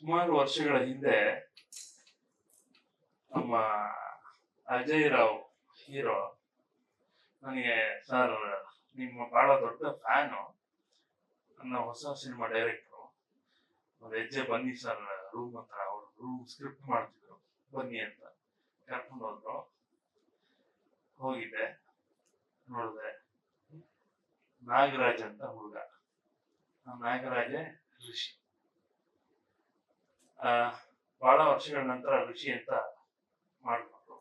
ಸುಮಾರು ವರ್ಷಗಳ ಹಿಂದೆ ನಮ್ಮ ಅಜಯ್ ರಾವ್ ಹೀರೋ, ನನಗೆ ಸರ್, ನಿಮ್ಮ ಬಹಳ ದೊಡ್ಡ ಫ್ಯಾನು, ನನ್ನ ಹೊಸ ಸಿನಿಮಾ ಡೈರೆಕ್ಟ್ರು. ಒಂದು ಹೆಜ್ಜೆ ಬನ್ನಿ ಸರ್ ರೂಮ್ ಹತ್ರ ಅವರು ರೂಮ್ ಸ್ಕ್ರಿಪ್ಟ್ ಮಾಡ್ತಿದ್ರು. ಬನ್ನಿ ಅಂತ ಕರ್ಕೊಂಡು ಹೋದ್ರು. ಹೋಗಿದ್ದೆ ನೋಡಿದೆ. ನಾಗರಾಜ್ ಅಂತ ಹುಡುಗ. ಆ ನಾಗರಾಜೇ ಋಷಿ. ಬಹಳ ವರ್ಷಗಳ ನಂತರ ಋಷಿ ಅಂತ ಮಾಡಿಕೊಂಡ್ರು.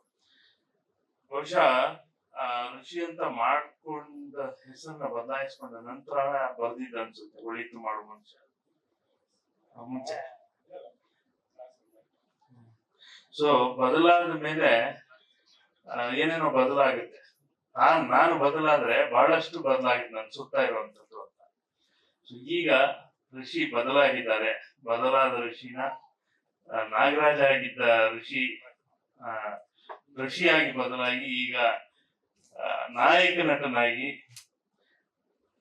ಬಹುಶಃ ಋಷಿ ಅಂತ ಮಾಡ್ಕೊಂಡ ಹೆಸರನ್ನ ಬದಲಾಯಿಸ್ಕೊಂಡ ನಂತರ ಬರ್ದಿದ್ದ ಅನ್ಸುತ್ತೆ, ಒಳಿತು ಮಾಡೋ ಮನುಷ್ಯ. ಮುಂಚೆ. ಸೊ ಬದಲಾದ ಮೇಲೆ ಏನೇನೋ ಬದಲಾಗುತ್ತೆ. ನಾನ್ ನಾನು ಬದಲಾದ್ರೆ ಬಹಳಷ್ಟು ಬದಲಾಗಿದೆ, ನಾನು ಸುತ್ತ ಇರುವಂತದ್ದು ಅಂತ. ಸೊ ಈಗ ಋಷಿ ಬದಲಾಗಿದ್ದಾರೆ. ಬದಲಾದ ಋಷಿನ ನಾಗರಾಜ ಆಗಿದ್ದ ಋಷಿ ಋಷಿಯಾಗಿ ಬದಲಾಗಿ ಈಗ ನಾಯಕ ನಟನಾಗಿ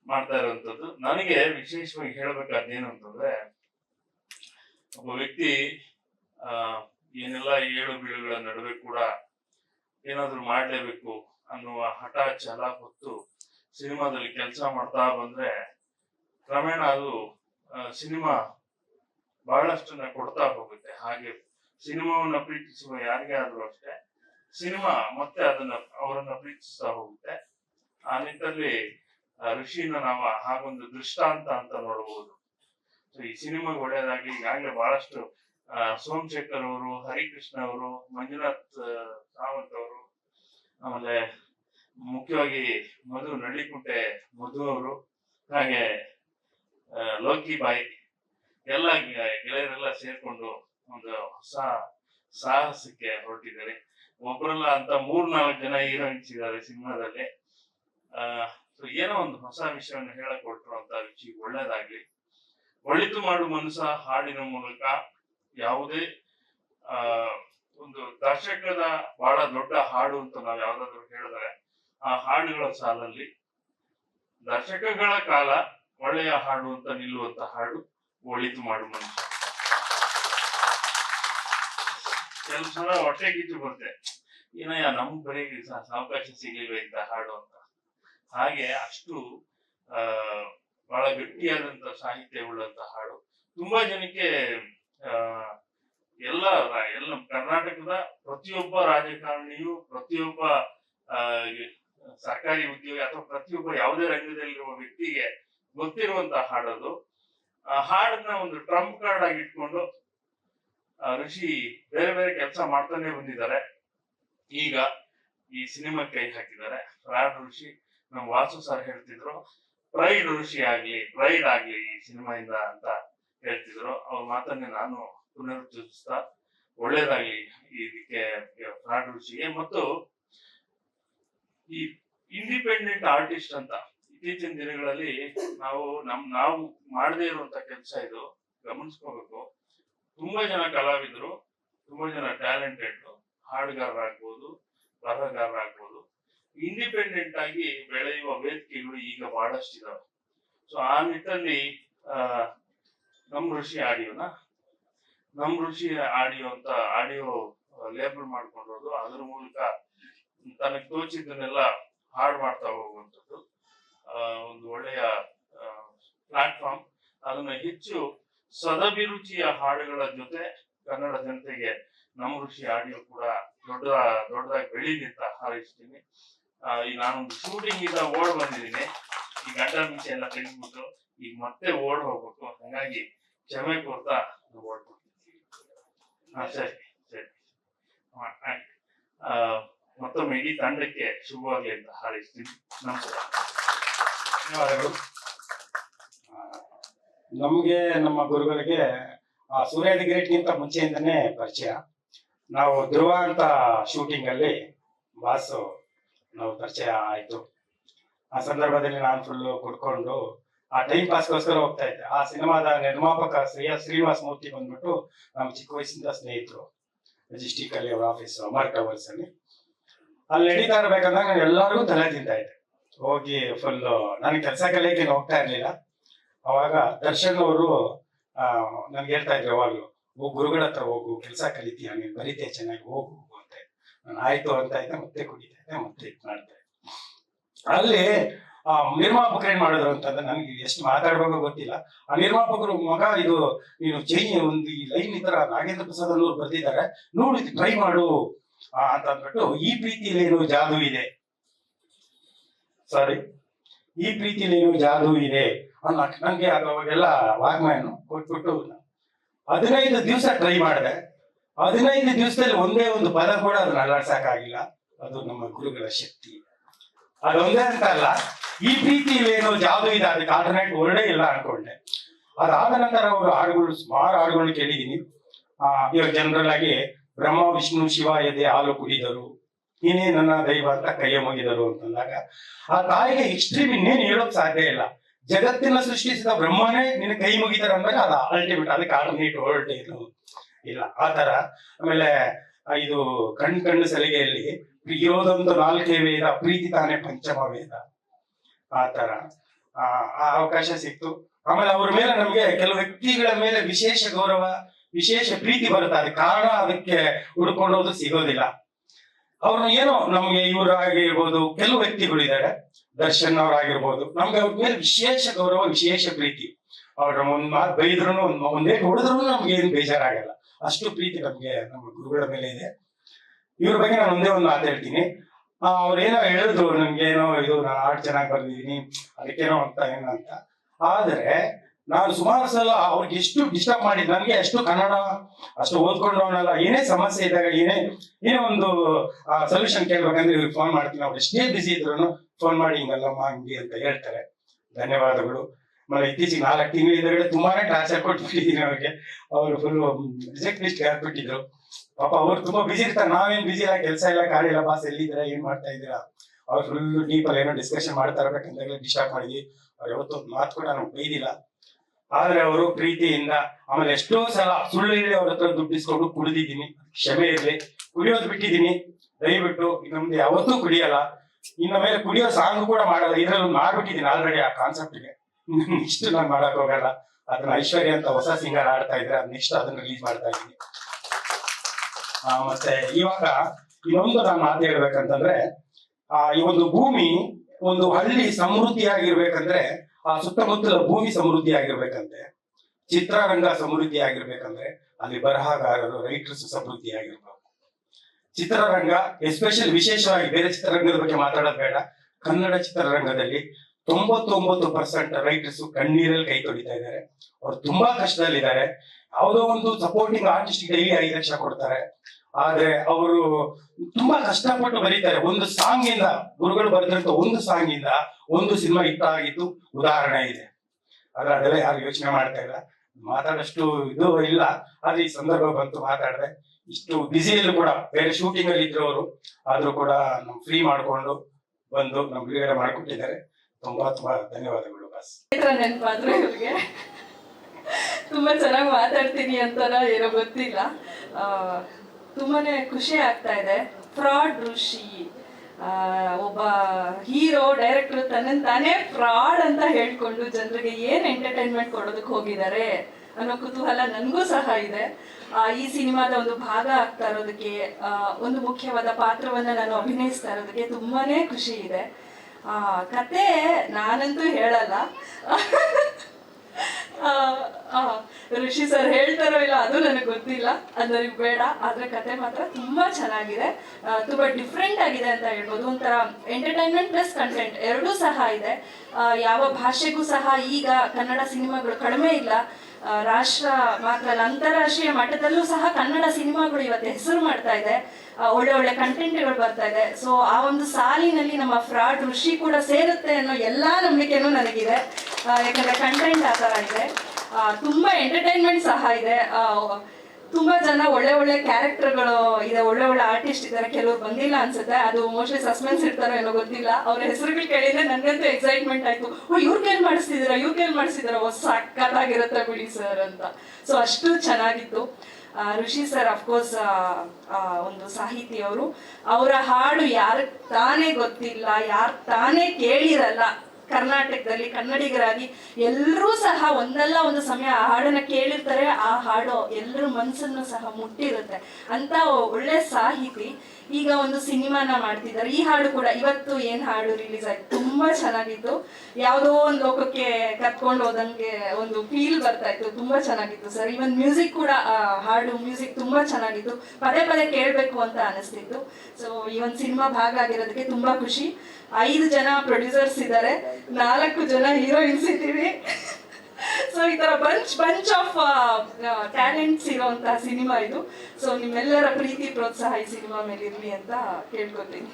ಮಾಡ್ತಾ ಇರುವಂತದ್ದು ನನಗೆ ವಿಶೇಷವಾಗಿ ಹೇಳಬೇಕಾದ ಏನು ಅಂತಂದ್ರೆ, ಒಬ್ಬ ವ್ಯಕ್ತಿ ಏನೆಲ್ಲ ಏಳು ಬೀಳುಗಳ ನಡುವೆ ಕೂಡ ಏನಾದರೂ ಮಾಡಲೇಬೇಕು ಅನ್ನುವ ಹಠ, ಛಲ ಹೊತ್ತು ಸಿನಿಮಾದಲ್ಲಿ ಕೆಲಸ ಮಾಡ್ತಾ ಬಂದ್ರೆ, ಕ್ರಮೇಣ ಅದು ಸಿನಿಮಾ ಬಹಳಷ್ಟನ್ನ ಕೊಡ್ತಾ ಹೋಗುತ್ತೆ. ಹಾಗೆ ಸಿನಿಮಾವನ್ನ ಪ್ರೀತಿಸುವ ಯಾರಿಗೇ ಆದ್ರೂ ಅಷ್ಟೇ, ಸಿನಿಮಾ ಮತ್ತೆ ಅದನ್ನ ಅವರನ್ನ ಪ್ರೀತಿಸ್ತಾ ಹೋಗುತ್ತೆ. ಆ ನಿಟ್ಟಲ್ಲಿ ಋಷಿನ ನಾವು ಹಾಗೊಂದು ದೃಷ್ಟಾಂತ ಅಂತ ನೋಡಬಹುದು ಸೊ ಈ ಸಿನಿಮಾಗೆ ಒಳ್ಳೆಯದಾಗ್ಲಿ, ಈಗಾಗಲೇ ಬಹಳಷ್ಟು ಸೋಮಶೇಖರ್ ಅವರು, ಹರಿಕೃಷ್ಣ ಅವರು, ಮಂಜುನಾಥ್ ಸಾವಂತ್ ಅವರು, ಆಮೇಲೆ ಮುಖ್ಯವಾಗಿ ಮಧು ನಳ್ಳಿಕುಂಟೆ ಮಧು ಅವರು, ಹಾಗೆ ಲೋಕಿಬಾಯಿ ಲೋಕಿ ಬಾಯಿ. ಎಲ್ಲ ಗೆಳೆಯರೆಲ್ಲ ಸೇರ್ಕೊಂಡು ಒಂದು ಹೊಸ ಸಾಹಸಕ್ಕೆ ಹೊರಟಿದ್ದಾರೆ. ಒಬ್ಬರೆಲ್ಲ ಅಂತ ಮೂರ್ ನಾಲ್ಕು ಜನ ಹೀರೋಯಿನ್ಸ್ ಇದ್ದಾರೆ ಸಿನಿಮಾದಲ್ಲಿ. ಆ ಏನೋ ಒಂದು ಹೊಸ ವಿಷಯವನ್ನು ಹೇಳಕೊಟ್ರು ಅಂತ ರುಚಿ ಒಳ್ಳೇದಾಗ್ಲಿ. ಒಳಿತು ಮಾಡು ಮನಸ ಹಾಡಿನ ಮೂಲಕ. ಯಾವುದೇ, ಆ, ಒಂದು ದರ್ಶಕದ ಬಹಳ ದೊಡ್ಡ ಹಾಡು ಅಂತ ನಾವು ಯಾವ್ದಾದ್ರು ಹೇಳಿದ್ರೆ ಆ ಹಾಡುಗಳ ಸಾಲಲ್ಲಿ ದರ್ಶಕಗಳ ಕಾಲ ಒಳ್ಳೆಯ ಹಾಡು ಅಂತ ನಿಲ್ಲುವಂತ ಹಾಡು. ಒಳಿತು ಮಾಡು ಮನುಷ್ಯ. ಕೆಲವು ಸಲ ಹೊಟ್ಟೆ ಗಿಟ್ಟು ಬರುತ್ತೆ. ಏನಯ್ಯ ನಮ್ ಬರೀ ಸಾವಕಾಶ ಸಿಗ್ಲಿಲ್ಲ ಇಂತ ಹಾಡು ಅಂತ. ಹಾಗೆ ಅಷ್ಟು, ಆ, ಬಹಳ ಗಟ್ಟಿಯಾದಂತ ಸಾಹಿತ್ಯ ಉಳ್ಳಂತ ಹಾಡು. ತುಂಬಾ ಜನಕ್ಕೆ ಎಲ್ಲ ಎಲ್ಲ ಕರ್ನಾಟಕದ ಪ್ರತಿಯೊಬ್ಬ ರಾಜಕಾರಣಿಯು, ಪ್ರತಿಯೊಬ್ಬ ಸರ್ಕಾರಿ ಉದ್ಯೋಗಿ ಅಥವಾ ಪ್ರತಿಯೊಬ್ಬ ಯಾವುದೇ ರಂಗದಲ್ಲಿರುವ ವ್ಯಕ್ತಿಗೆ ಗೊತ್ತಿರುವಂತಹ ಹಾಡದು. ಹಾಡನ್ನ ಒಂದು ಟ್ರಂಪ್ ಕಾರ್ಡ್ ಆಗಿ ಇಟ್ಕೊಂಡು ಆ, ಋಷಿ ಬೇರೆ ಬೇರೆ ಕೆಲಸ ಮಾಡ್ತಾನೆ ಬಂದಿದ್ದಾರೆ. ಈಗ ಈ ಸಿನಿಮಾ ಕೈ ಹಾಕಿದ್ದಾರೆ. ರಾಡ್ ಋಷಿ ನಮ್ ವಾಸು ಸರ್ ಹೇಳ್ತಿದ್ರು ಪ್ರೈಡ್ ಋಷಿ ಆಗ್ಲಿ ಪ್ರೈಡ್ ಆಗ್ಲಿ ಈ ಸಿನಿಮಾಯಿಂದ ಅಂತ ಹೇಳ್ತಿದ್ರು. ಅವ್ರ ಮಾತನ್ನೇ ನಾನು ಪುನರುಚ್ಚರಿಸ್ತಾ ಒಳ್ಳೇದಾಗ್ಲಿ ಇದಕ್ಕೆ ಫ್ರಾಡ್ ಋಷಿಗೆ. ಮತ್ತು ಈ ಇಂಡಿಪೆಂಡೆಂಟ್ ಆರ್ಟಿಸ್ಟ್ ಅಂತ ಇತ್ತೀಚಿನ ದಿನಗಳಲ್ಲಿ ನಾವು ನಮ್, ನಾವು ಮಾಡದೇ ಇರುವಂತ ಕೆಲಸ ಇದು, ಗಮನಿಸ್ಕೋಬೇಕು. ತುಂಬಾ ಜನ ಕಲಾವಿದರು, ತುಂಬಾ ಜನ ಟ್ಯಾಲೆಂಟೆಡ್, ಹಾಡುಗಾರರಾಗ್ಬೋದು, ಬರಹಗಾರರಾಗ್ಬೋದು. ಇಂಡಿಪೆಂಡೆಂಟ್ ಆಗಿ ಬೆಳೆಯುವ ವೇದಿಕೆಗಳು ಈಗ ಬಹಳಷ್ಟು ಇದಾವೆ ಸೊ ಆ ನಿಟ್ಟಲ್ಲಿ, ಆ, ನಮ್ ಋಷಿ ಆಡಿಯೋನ? ನಮ್ ಋಷಿ ಆಡಿಯೋ ಅಂತ ಆಡಿಯೋ ಲೇಬಲ್ ಮಾಡ್ಕೊಂಡಿರೋದು. ಅದ್ರ ಮೂಲಕ ತನಗೆ ತೋಚಿದ್ದನ್ನೆಲ್ಲ ಹಾಡು ಮಾಡ್ತಾ ಹೋಗುವಂಥದ್ದು. ಒಂದು ಒಳ್ಳೆಯ ಪ್ಲಾಟ್ಫಾರ್ಮ್ ಅದನ್ನ ಹೆಚ್ಚು ಸದಭಿರುಚಿಯ ಹಾಡುಗಳ ಜೊತೆ ಕನ್ನಡ ಜನತೆಗೆ ನಮ್ಮ ಋಷಿ ಆಡಿಯೋ ಕೂಡ ದೊಡ್ಡ, ದೊಡ್ಡದಾಗಿ ಬೆಳೀಲಿ ಅಂತ ಹಾರೈಸ್ತೀನಿ. ಈಗ ನಾನೊಂದು ಶೂಟಿಂಗ್ ಇಂದ ಓಡ್ ಬಂದಿದ್ದೀನಿ. ಈ ಗಡ್ಡ ಮುಂಚೆ ಎಲ್ಲ ತೆಗೆದ್ಬಿಟ್ಟು ಈಗ ಮತ್ತೆ ಓಡ್ ಹೋಗ್ಬೇಕು. ಹಂಗಾಗಿ ಕ್ಷಮೆ ಕೊಡ್ತಾ ಓಡ್ಬಿಡ್ತೀನಿ ಸರಿ ಸರಿ. ಮತ್ತೊಮ್ಮೆ ಇಡೀ ತಂಡಕ್ಕೆ ಶುಭವಾಗ್ಲಿ ಅಂತ ಹಾರೈಸ್ತೀನಿ. ನಮಸ್ಕಾರ. ನಮಗೆ ನಮ್ಮ ಗುರುಗಳಿಗೆ, ಆ, ಸೂರ್ಯ ಗ್ರೇಟ್ಗಿಂತ ಮುಂಚೆಯಿಂದನೇ ಪರಿಚಯ. ನಾವು ಧ್ರುವ ಅಂತ ಶೂಟಿಂಗ್ ಅಲ್ಲಿ ಬಾಸು ನಾವು ಪರಿಚಯ ಆಯ್ತು. ಆ ಸಂದರ್ಭದಲ್ಲಿ ನಾನು ಫುಲ್ಲು ಕುಡ್ಕೊಂಡು ಆ ಟೈಮ್ ಪಾಸ್ಗೋಸ್ಕರ ಹೋಗ್ತಾ ಇದ್ದೆ. ಆ ಸಿನಿಮಾದ ನಿರ್ಮಾಪಕ ಶ್ರೀಯ ಶ್ರೀನಿವಾಸ ಮೂರ್ತಿ ಬಂದ್ಬಿಟ್ಟು ನಮ್ಮ ಚಿಕ್ಕ ವಯಸ್ಸಿಂದ ಸ್ನೇಹಿತರು ಮೆಜೆಸ್ಟಿಕ್ ಅಲ್ಲಿ ಅವ್ರ ಆಫೀಸ್ ಅಮರ್ ಟವರ್ಸ್ ಅಲ್ಲಿ. ಅಲ್ಲಿ ನಡೀತಾ ಇರ್ಬೇಕಂದಾಗ ನಾನು ಎಲ್ಲರಿಗೂ ತಲೆ ತಿಂತಾ ಇದ್ದೆ. ಹೋಗಿ ಫುಲ್ ನನಗೆ ಕೆಲಸ ಕಲಿಯಕ್ಕೆ ಹೋಗ್ತಾ ಇರ್ಲಿಲ್ಲ. ಅವಾಗ ದರ್ಶನ್ ಅವರು ನನ್ಗೆ ಹೇಳ್ತಾ ಇದ್ರು ಯಾವಾಗ್ಲು ಹೋಗ್ ಗುರುಗಳ ಹತ್ರ ಹೋಗು, ಕೆಲಸ ಕಲಿತೀಯ, ನೀನು ಬರೀತೆ, ಚೆನ್ನಾಗಿ ಹೋಗು ಅಂತ. ನಾನು ಆಯ್ತು ಅಂತ ಇದ್ದೆ ಮತ್ತೆ ಕುಡಿತಾ ಮತ್ತೆ ಇದು ಮಾಡ್ತಾ ಅಲ್ಲಿ, ಆ, ನಿರ್ಮಾಪಕರು ಏನ್ ಮಾಡಿದ್ರು ಅಂತಂದ್ರೆ ನನಗೆ ಎಷ್ಟು ಮಾತಾಡುವಾಗ ಗೊತ್ತಿಲ್ಲ. ಆ ನಿರ್ಮಾಪಕರು ಮಗ, ಇದು, ನೀನು ಚೇಂಜ್ ಒಂದು ಈ ಲೈನ್ ಈ ತರ ನಾಗೇಂದ್ರ ಪ್ರಸಾದ್ ಅನ್ನೋರು ಬರ್ದಿದ್ದಾರೆ, ನೋಡಿ ಟ್ರೈ ಮಾಡು ಅಂತ ಅಂದ್ಬಿಟ್ಟು ಈ ಪ್ರೀತಿಯಲ್ಲಿ ಏನು ಜಾದು ಇದೆ. ಸಾರಿ ಈ ಪ್ರೀತಿಯಲ್ಲಿ ಏನು ಜಾದು ಇದೆ ಅನ್ನೋ ನಂಗೆ ಅದು ಅವಾಗೆಲ್ಲ ವಾಗ್ಮಯನು ಕೊಟ್ಬಿಟ್ಟು ಹದಿನೈದು ದಿವಸ ಟ್ರೈ ಮಾಡಿದೆ. ಹದಿನೈದು ದಿವಸದಲ್ಲಿ ಒಂದೇ ಒಂದು ಪದ ಕೂಡ ಅದನ್ನ ಅಲ್ಲಾಡ್ಸಕ್ಕಾಗಿಲ್ಲ ಅದು ನಮ್ಮ ಗುರುಗಳ ಶಕ್ತಿ. ಅದೊಂದೇ ಅಂತ ಅಲ್ಲ, ಈ ಪ್ರೀತಿಯಲ್ಲಿ ಏನು ಜಾದು ಇದೆ, ಅದಕ್ಕೆ ಆಲ್ಟರ್ನೇಟ್ ವರ್ಡೇ ಇಲ್ಲ ಅನ್ಕೊಂಡೆ. ಅದಾದ ನಂತರ ಅವರು ಹಾಡುಗಳು, ಸುಮಾರು ಹಾಡುಗಳು ಕೇಳಿದೀನಿ ಇವಾಗ ಜನರಲ್ ಆಗಿ ಬ್ರಹ್ಮ, ವಿಷ್ಣು, ಶಿವ ಎದೆ ಹಾಲು ಕುಡಿದರು. ನೀನೇ ನನ್ನ ದೈವ ಅಂತ ಕೈಯ ಮುಗಿದರು ಅಂತಂದಾಗ ಆ ತಾಯಿಗೆ ಎಕ್ಸ್ಟ್ರೀಮ್ ಇನ್ನೇನು ಹೇಳೋಕ್ ಸಾಧ್ಯ ಇಲ್ಲ. ಜಗತ್ತಿನ ಸೃಷ್ಟಿಸಿದ ಬ್ರಹ್ಮನೇ ನಿನ್ನ ಕೈ ಮುಗಿತಾರೆ ಅಂದಾಗ ಅದು ಅಲ್ಟಿಮೇಟ್ ಅದಕ್ಕೆ ಆಲ್ಟರ್ನೇಟ್ ವರ್ಲ್ಡ್ ಇದು ಇಲ್ಲ. ಆತರ ತರ ಆಮೇಲೆ ಇದು ಕಣ್ ಕಣ್ಣು ಸಲಿಗೆಯಲ್ಲಿ ಇರೋದೊಂದು ನಾಲ್ಕೇ ವೇದ, ಪ್ರೀತಿ ತಾನೇ ಪಂಚಮ ವೇದ. ಆ ಆ ಅವಕಾಶ ಸಿಕ್ತು. ಆಮೇಲೆ ಅವ್ರ ಮೇಲೆ ನಮ್ಗೆ ಕೆಲವು ವ್ಯಕ್ತಿಗಳ ಮೇಲೆ ವಿಶೇಷ ಗೌರವ, ವಿಶೇಷ ಪ್ರೀತಿ ಬರುತ್ತೆ. ಅದಕ್ಕೆ ಕಾರಣ ಅದಕ್ಕೆ ಹುಡ್ಕೊಂಡೋದು ಸಿಗೋದಿಲ್ಲ. ಅವ್ರನ್ನ ಏನೋ ನಮ್ಗೆ ಇವರಾಗಿರ್ಬೋದು ಕೆಲವು ವ್ಯಕ್ತಿಗಳು ಇದ್ದಾರೆ ದರ್ಶನ್ ಅವರಾಗಿರ್ಬೋದು ನಮ್ಗೆ ಅವ್ರ ಮೇಲೆ ವಿಶೇಷ ಗೌರವ, ವಿಶೇಷ ಪ್ರೀತಿ. ಅವ್ರ ಒಂದ್ ಮಾತು ಬೈದ್ರು ಒಂದೇ ಹೊಡೆದ್ರು ನಮ್ಗೆ ಏನು ಬೇಜಾರಾಗಲ್ಲ. ಅಷ್ಟು ಪ್ರೀತಿ ನಮ್ಗೆ, ನಮ್ಮ ಗುರುಗಳ ಮೇಲೆ ಇದೆ. ಇವ್ರ ಬಗ್ಗೆ ನಾನು ಒಂದೇ ಒಂದು ಮಾತು ಹೇಳ್ತೀನಿ. ಅವ್ರೇನೋ ಹೇಳಿದ್ರು ಏನೋ ಇದು, ನಾನು ಹಾಡು ಚೆನ್ನಾಗಿ ಬರ್ದಿದ್ದೀನಿ, ಅದಕ್ಕೇನೋ ಅಂತ, ಏನೋ ಅಂತ. ಆದ್ರೆ ನಾನು ಸುಮಾರು ಸಲ ಅವ್ರಿಗೆ ಎಷ್ಟು ಡಿಸ್ಟರ್ಬ್ ಮಾಡಿದ್, ನನಗೆ ಎಷ್ಟು ಕನ್ನಡ, ಅಷ್ಟು ಓದ್ಕೊಂಡವನಲ್ಲ, ಏನೇ ಸಮಸ್ಯೆ ಇದ್ದಾಗ ಏನೇ ಏನೇ ಒಂದು ಸೊಲ್ಯೂಷನ್ ಕೇಳ್ಬೇಕಂದ್ರೆ ಇವ್ರಿಗೆ ಫೋನ್ ಮಾಡ್ತೀನಿ. ಅವ್ರು ಎಷ್ಟೇ ಬಿಸಿ ಇದ್ರು ಫೋನ್ ಮಾಡಿ, ಹಿಂಗಲ್ಲಮ್ಮ, ಹಂಗೆ ಅಂತ ಹೇಳ್ತಾರೆ. ಧನ್ಯವಾದಗಳು. ಆಮೇಲೆ ಇತ್ತೀಚೆಗೆ ನಾಲ್ಕು ತಿಂಗಳ ಹಿಂದಗಡೆ ತುಂಬಾನೇ ಟ್ರಾನ್ಸ್ಫರ್ ಕೊಟ್ಬಿಟ್ಟಿದ್ದೀನಿ ಅವ್ರಿಗೆ. ಅವರು ಫುಲ್ ರಿಜೆಕ್ಟ್ ಲಿಸ್ಟ್ ಹಾಕ್ಬಿಟ್ಟಿದ್ರು. ಪಾಪ ಅವ್ರು ತುಂಬಾ ಬಿಸಿ ಇರ್ತಾರೆ. ನಾವೇನ್ ಬಿಸಿ ಇಲ್ಲ, ಕೆಲಸ ಇಲ್ಲ, ಕಾರ್ಯ ಇಲ್ಲ ಬಾಸ್ ಎಲ್ಲಿದ್ದೀರಾ, ಏನ್ ಮಾಡ್ತಾ ಇದ್ದೀರಾ? ಅವ್ರು ಫುಲ್ ಡೀಪ್ ಅಲ್ಲಿ ಏನೋ ಡಿಸ್ಕಷನ್ ಮಾಡ್ತಾ ಇರ್ಬೇಕಂತ ಡಿಸ್ಟರ್ಬ್ ಮಾಡಿದ್ವಿ. ಅವ್ರು ಯಾವತ್ತೂ ಒಂದ್ ಮಾತು ಕೂಡ ನಮ್ಗೆ ಬೈದಿಲ್ಲ ಆದ್ರೆ ಅವರು ಪ್ರೀತಿಯಿಂದ ಆಮೇಲೆ ಎಷ್ಟೋ ಸಲ ಸುಳ್ಳು ಹೇಳಿ ಅವ್ರ ಹತ್ರ ದುಡ್ಡಿಸ್ಕೊಂಡು ಕುಡಿದಿದ್ದೀನಿ, ಕ್ಷಮೆ ಇರಲಿ, ಕುಡಿಯೋದು ಬಿಟ್ಟಿದ್ದೀನಿ. ದಯವಿಟ್ಟು ನಮ್ದು ಯಾವತ್ತೂ ಕುಡಿಯಲ್ಲ. ಇನ್ನ ಮೇಲೆ ಕುಡಿಯೋ ಸಾಂಗ್ ಕೂಡ ಮಾಡಲ್ಲ. ಇದ್ರಲ್ಲಿ ಮಾಡ್ಬಿಟ್ಟಿದ್ದೀನಿ ಆಲ್ರೆಡಿ ಆ ಕಾನ್ಸೆಪ್ಟ್ಗೆ ಇಷ್ಟು ನಾನು ಮಾಡಕ್ ಹೋಗಲ್ಲ. ಅದನ್ನ ಐಶ್ವರ್ಯ ಅಂತ ಹೊಸ ಸಿಂಗರ್ ಆಡ್ತಾ ಇದ್ರೆ ನೆಕ್ಸ್ಟ್ ಅದನ್ನ ರಿಲೀಸ್ ಮಾಡ್ತಾ ಇದ್ದೀನಿ. ಮತ್ತೆ ಇವಾಗ ಇನ್ನೊಂದು ನಾನು ಮಾತು ಹೇಳ್ಬೇಕಂತಂದ್ರೆ, ಆ, ಈ ಒಂದು ಭೂಮಿ, ಒಂದು ಹಳ್ಳಿ ಸಮೃದ್ಧಿಯಾಗಿರ್ಬೇಕಂದ್ರೆ ಆ ಸುತ್ತಮುತ್ತಲ ಭೂಮಿ ಸಮೃದ್ಧಿ ಆಗಿರ್ಬೇಕಂತೆ ಚಿತ್ರರಂಗ ಸಮೃದ್ಧಿ ಆಗಿರ್ಬೇಕಂದ್ರೆ ಅಲ್ಲಿ ಬರಹಗಾರರು ರೈಟರ್ಸ್ ಸಮೃದ್ಧಿ ಆಗಿರ್ಬೇಕು ಚಿತ್ರರಂಗ ಎಸ್ಪೆಷಲ್ ವಿಶೇಷವಾಗಿ ಬೇರೆ ಚಿತ್ರರಂಗದ ಬಗ್ಗೆ ಮಾತಾಡೋದು ಬೇಡ. ಕನ್ನಡ ಚಿತ್ರರಂಗದಲ್ಲಿ ತೊಂಬತ್ತೊಂಬತ್ತು ಪರ್ಸೆಂಟ್ ರೈಟರ್ಸ್ ಕಣ್ಣೀರಲ್ಲಿ ಕೈ ತೊಳಿತಾ ಇದ್ದಾರೆ. ಅವ್ರು ತುಂಬಾ ಕಷ್ಟದಲ್ಲಿದ್ದಾರೆ. ಯಾವುದೋ ಒಂದು ಸಪೋರ್ಟಿಂಗ್ ಆರ್ಟಿಸ್ಟ್ ಡೈಲಿ ಐದು ಲಕ್ಷ ಕೊಡ್ತಾರೆ. ಆದ್ರೆ ಅವರು ತುಂಬಾ ಕಷ್ಟಪಟ್ಟು ಬರೀತಾರೆ. ಒಂದು ಸಾಂಗ್ ಇಂದ ಗುರುಗಳು ಬರೆದಂತ ಒಂದು ಸಾಂಗ್ ಇಂದ ಒಂದು ಸಿನಿಮಾ ಹಿಟ್ ಆಗಿದ್ದು ಉದಾಹರಣೆ ಇದೆ. ಆದ್ರೆ ಅದೆಲ್ಲ ಯಾರು ಯೋಚನೆ ಮಾಡ್ತಾ ಇಲ್ಲ. ಮಾತಾಡಷ್ಟು ಇದು ಇಲ್ಲ. ಆದ್ರೆ ಈ ಸಂದರ್ಭ ಬಂತು ಮಾತಾಡಿದೆ. ಇಷ್ಟು ಬಿಸಿಯಲ್ಲೂ ಕೂಡ ಬೇರೆ ಶೂಟಿಂಗ್ ಅಲ್ಲಿ ಇದ್ರವರು ಆದ್ರೂ ಕೂಡ ನಮ್ ಫ್ರೀ ಮಾಡ್ಕೊಂಡು ಬಂದು ನಮ್ ಬಿಡುಗಡೆ ಮಾಡ್ಕೊಟ್ಟಿದ್ದಾರೆ. ತುಂಬಾ ತುಂಬಾ ಧನ್ಯವಾದಗಳು ಬಸ್. ತುಂಬಾ ಚೆನ್ನಾಗಿ ಮಾತಾಡ್ತೀನಿ ಅಂತ ಏನೋ ಗೊತ್ತಿಲ್ಲ. ಆ, ತುಂಬಾನೇ ಖುಷಿ ಆಗ್ತಾ ಇದೆ. ಫ್ರಾಡ್ ಋಷಿ. ಒಬ್ಬ ಹೀರೋ ಡೈರೆಕ್ಟರ್ ತನ್ನ ತಾನೇ ಫ್ರಾಡ್ ಅಂತ ಹೇಳ್ಕೊಂಡು ಜನರಿಗೆ ಏನ್ ಎಂಟರ್ಟೈನ್ಮೆಂಟ್ ಕೊಡೋದಕ್ಕೆ ಹೋಗಿದ್ದಾರೆ ಅನ್ನೋ ಕುತೂಹಲ ನನಗೂ ಸಹ ಇದೆ. ಈ ಸಿನಿಮಾದ ಒಂದು ಭಾಗ ಆಗ್ತಾ ಇರೋದಕ್ಕೆ ಒಂದು ಮುಖ್ಯವಾದ ಪಾತ್ರವನ್ನ ನಾನು ಅಭಿನಯಿಸ್ತಾ ಇರೋದಕ್ಕೆ ತುಂಬಾನೇ ಖುಷಿ ಇದೆ. ಕತೆ ನಾನಂತೂ ಹೇಳಲ್ಲ. ಋಷಿ ಸರ್ ಹೇಳ್ತಾರೋ ಇಲ್ಲ ಅದು ನನಗೆ ಗೊತ್ತಿಲ್ಲ. ಅದು ನನಗೆ ಬೇಡ, ಆದ್ರೆ ಕತೆ ಮಾತ್ರ ತುಂಬಾ ಚೆನ್ನಾಗಿದೆ. ತುಂಬಾ ಡಿಫ್ರೆಂಟ್ ಆಗಿದೆ ಅಂತ ಹೇಳ್ಬೋದು. ಒಂಥರ ಎಂಟರ್ಟೈನ್ಮೆಂಟ್ ಪ್ಲಸ್ ಕಂಟೆಂಟ್ ಎರಡೂ ಸಹ ಇದೆ. ಯಾವ ಭಾಷೆಗೂ ಸಹ ಈಗ ಕನ್ನಡ ಸಿನಿಮಾಗಳು ಕಡಿಮೆ ಇಲ್ಲ. ರಾಷ್ಟ್ರ ಮಾತ್ರ ಅಂತಾರಾಷ್ಟ್ರೀಯ ಮಟ್ಟದಲ್ಲೂ ಸಹ ಕನ್ನಡ ಸಿನಿಮಾಗಳು ಇವತ್ತು ಹೆಸರು ಮಾಡ್ತಾ ಇದೆ. ಒಳ್ಳೆ ಒಳ್ಳೆ ಕಂಟೆಂಟ್ಗಳು ಬರ್ತಾ ಇದೆ. ಸೊ ಆ ಒಂದು ಸಾಲಿನಲ್ಲಿ ನಮ್ಮ ಫ್ರಾಡ್ ಋಷಿ ಕೂಡ ಸೇರುತ್ತೆ ಅನ್ನೋ ಎಲ್ಲಾ ನಂಬಿಕೆನೂ ನನಗಿದೆ. ಯಾಕಂದ್ರೆ ಕಂಟೆಂಟ್ ಆ ಥರ ಇದೆ. ತುಂಬಾ ಎಂಟರ್ಟೈನ್ಮೆಂಟ್ ಸಹ ಇದೆ. ತುಂಬಾ ಜನ ಒಳ್ಳೆ ಒಳ್ಳೆ ಕ್ಯಾರೆಕ್ಟರ್ಗಳು ಇದೆ, ಒಳ್ಳೆ ಒಳ್ಳೆ ಆರ್ಟಿಸ್ಟ್ ಇದ್ದಾರೆ. ಕೆಲವ್ರು ಬಂದಿಲ್ಲ ಅನ್ಸುತ್ತೆ. ಅದು ಮೋಸ್ಟ್ಲಿ ಸಸ್ಪೆನ್ಸ್ ಇರ್ತಾರೋ ಏನೋ ಗೊತ್ತಿಲ್ಲ. ಅವ್ರ ಹೆಸರುಗಳು ಕೇಳಿದ್ರೆ ನನಗಂತೂ ಎಕ್ಸೈಟ್ಮೆಂಟ್ ಆಯ್ತು. ಓ ಇವ್ರ ಕೈಲಿ ಮಾಡಿಸ್ತಿದ್ದೀರಾ? ಇವ್ರ ಕೈಲಿ ಮಾಡಿಸ್ತಿದ್ದೀರಾ? ಓ ಸಕ್ಕತ್ತಾಗಿರುತ್ತೆ ಬಿಡಿ ಸರ್ ಅಂತ. ಸೊ ಅಷ್ಟು ಚೆನ್ನಾಗಿತ್ತು. ಋಷಿ ಸರ್ ಅಫ್ಕೋರ್ಸ್ ಒಂದು ಸಾಹಿತಿ ಅವರು ಅವರ ಹಾಡು ಯಾರ ತಾನೇ ಗೊತ್ತಿಲ್ಲ, ಯಾರು ತಾನೇ ಕೇಳಿರಲ್ಲ. ಕರ್ನಾಟಕದಲ್ಲಿ ಕನ್ನಡಿಗರಾಗಿ ಎಲ್ಲರೂ ಸಹ ಒಂದಲ್ಲ ಒಂದು ಸಮಯ ಆ ಹಾಡನ್ನ ಕೇಳಿರ್ತಾರೆ, ಆ ಹಾಡು ಎಲ್ಲರ ಮನಸ್ಸನ್ನು ಸಹ ಮುಟ್ಟಿರುತ್ತೆ. ಅಂತ ಒಳ್ಳೆ ಸಾಹಿತಿ ಈಗ ಒಂದು ಸಿನಿಮಾನ ಮಾಡ್ತಿದ್ದಾರೆ. ಈ ಹಾಡು ಕೂಡ ಇವತ್ತು ಏನ್ ಹಾಡು ರಿಲೀಸ್ ಆಯ್ತು? ತುಂಬಾ ಚೆನ್ನಾಗಿತ್ತು. ಯಾವುದೋ ಒಂದು ಲೋಕಕ್ಕೆ ಕರ್ಕೊಂಡು ಹೋದಂಗೆ ಒಂದು ಫೀಲ್ ಬರ್ತಾ ಇತ್ತು. ತುಂಬಾ ಚೆನ್ನಾಗಿತ್ತು ಸರ್ ಇವನ್ ಮ್ಯೂಸಿಕ್ ಕೂಡ ಹಾಡು ಮ್ಯೂಸಿಕ್ ತುಂಬಾ ಚೆನ್ನಾಗಿತ್ತು. ಪದೇ ಪದೇ ಕೇಳಬೇಕು ಅಂತ ಅನಿಸ್ತಿತ್ತು. ಸೊ ಈ ಒಂದು ಸಿನಿಮಾ ಭಾಗ ಆಗಿರೋದಕ್ಕೆ ತುಂಬಾ ಖುಷಿ. ಐದು ಜನ ಪ್ರೊಡ್ಯೂಸರ್ಸ್ ಇದ್ದಾರೆ. ನಾಲ್ಕು ಜನ ಹೀರೋಯಿನ್ಸ್ ಇದ್ದೀವಿ. ಸೊ ಈ ತರ ಬಂಚ್ ಬಂಚ್ ಆಫ್ ಟ್ಯಾಲೆಂಟ್ಸ್ ಇರುವಂತಹ ಸಿನಿಮಾ ಇದು. ಸೊ ನಿಮ್ಮೆಲ್ಲರ ಪ್ರೀತಿ ಪ್ರೋತ್ಸಾಹ ಈ ಸಿನಿಮಾ ಮೇಲೆ ಇರ್ಲಿ ಅಂತ ಕೇಳ್ಕೊತೀನಿ.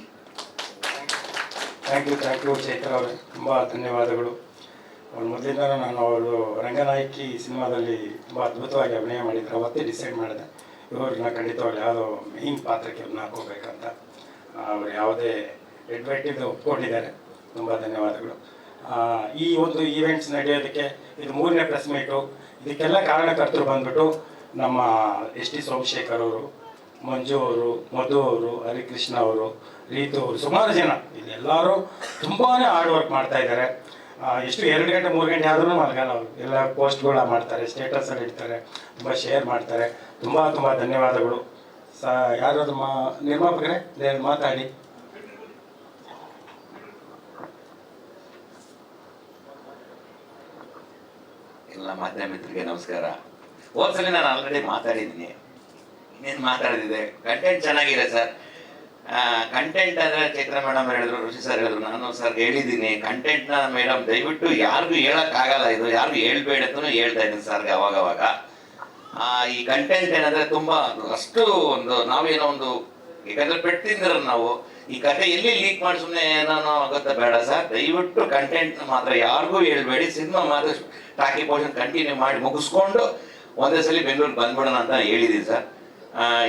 Thank you thank you Chaitra ಅವರೇ. ತುಂಬ ಧನ್ಯವಾದಗಳು. ಅವ್ರು ಮೊದಲಿಂದ ನಾನು ಅವರು ರಂಗನಾಯಕಿ ಸಿನಿಮಾದಲ್ಲಿ ತುಂಬ ಅದ್ಭುತವಾಗಿ ಅಭಿನಯ ಮಾಡಿದ್ರು. ಅವತ್ತೇ ಡಿಸೈಡ್ ಮಾಡಿದೆ. ಇವ್ರನ್ನ ಖಂಡಿತವಾಗ್ಲು ಯಾವುದೋ ಮೇಯ್ನ್ ಪಾತ್ರಕ್ಕೆ ಅವ್ರನ್ನ ಹಾಕೋಬೇಕಂತ ಅವ್ರು ಯಾವುದೇ ಎಡ್ವೈಟಿಂದ ಒಪ್ಕೊಂಡಿದ್ದಾರೆ. ತುಂಬ ಧನ್ಯವಾದಗಳು. ಈ ಒಂದು ಈವೆಂಟ್ಸ್ ನಡೆಯೋದಕ್ಕೆ ಇದು ಮೂರನೇ ಪ್ರೆಸ್ ಮೀಟು ಇದಕ್ಕೆಲ್ಲ ಕಾರಣಕರ್ತರು ಬಂದ್ಬಿಟ್ಟು ನಮ್ಮ ಎಸ್ ಟಿ ಸೋಮಶೇಖರ್ ಅವರು, ಮಂಜು ಅವರು, ಮಧು ಅವರು, ಹರಿಕೃಷ್ಣ ಅವರು, ರೀತು ಅವರು, ಸುಮಾರು ಜನ. ಇಲ್ಲೆಲ್ಲರೂ ತುಂಬಾ ಹಾರ್ಡ್ ವರ್ಕ್ ಮಾಡ್ತಾ ಇದ್ದಾರೆ. ಎಷ್ಟು ಎರಡು ಗಂಟೆ, ಮೂರು ಗಂಟೆ ಆದ್ರೂ ಮಲಗಲ್ಲ ಅವರು. ಎಲ್ಲ ಪೋಸ್ಟ್ಗಳು ಮಾಡ್ತಾರೆ ಸ್ಟೇಟಸಲ್ಲಿ ಇಡ್ತಾರೆ, ತುಂಬ ಶೇರ್ ಮಾಡ್ತಾರೆ. ತುಂಬ ತುಂಬ ಧನ್ಯವಾದಗಳು. ಸ, ಯಾರಾದ್ರೂ ಮಾ, ನಿರ್ಮಾಪಕರೇ ಮಾತಾಡಿ. ಎಲ್ಲ ಮಾಧ್ಯಮ ಮಿತ್ರರಿಗೆ ನಮಸ್ಕಾರ. ಹೋದ್ಸಲಿ ನಾನು ಆಲ್ರೆಡಿ ಮಾತಾಡಿದ್ದೀನಿ. ಇನ್ನೇನು ಮಾತಾಡಿದ್ದೆ ಕಂಟೆಂಟ್ ಚೆನ್ನಾಗಿದೆ ಸರ್ ಕಂಟೆಂಟ್ ಅಂದರೆ ಚೈತ್ರ ಮೇಡಮ್ ಹೇಳಿದ್ರು, ಋಷಿ ಸರ್ ಹೇಳಿದ್ರು, ನಾನು ಸರ್ ಹೇಳಿದ್ದೀನಿ. ಕಂಟೆಂಟ್ನ ಮೇಡಮ್ ದಯವಿಟ್ಟು ಯಾರಿಗೂ ಹೇಳೋಕ್ಕಾಗಲ್ಲ ಇದು. ಯಾರಿಗೂ ಹೇಳ್ಬೇಡ ಅಂತಲೂ ಹೇಳ್ತಾ ಇದ್ದೀನಿ ಸರ್ಗೆ ಅವಾಗ ಅವಾಗ ಈ ಕಂಟೆಂಟ್ ಏನಂದ್ರೆ ತುಂಬಾ ಅಷ್ಟು ಒಂದು ನಾವೇನೋ ಒಂದು ಯಾಕಂದ್ರೆ ಪೆಟ್ಟಿಂದ್ರ ನಾವು. ಈ ಕತೆ ಎಲ್ಲಿ ಲೀಕ್ ಮಾಡಿ ಸುಮ್ಮನೆ ಏನೋ ಆಗುತ್ತೆ ಬೇಡ ಸರ್ ದಯವಿಟ್ಟು ಕಂಟೆಂಟ್ ಮಾತ್ರ ಯಾರಿಗೂ ಹೇಳ್ಬೇಡಿ. ಸಿನಿಮಾ ಮಾತ್ರ ಟಾಕಿ ಪೋಷನ್ ಕಂಟಿನ್ಯೂ ಮಾಡಿ ಮುಗಿಸ್ಕೊಂಡು ಒಂದೇ ಸಲ ಬೆಂಗಳೂರಿಗೆ ಬಂದ್ಬಿಡೋಣ ಅಂತ ಹೇಳಿದ್ದೀನಿ ಸರ್.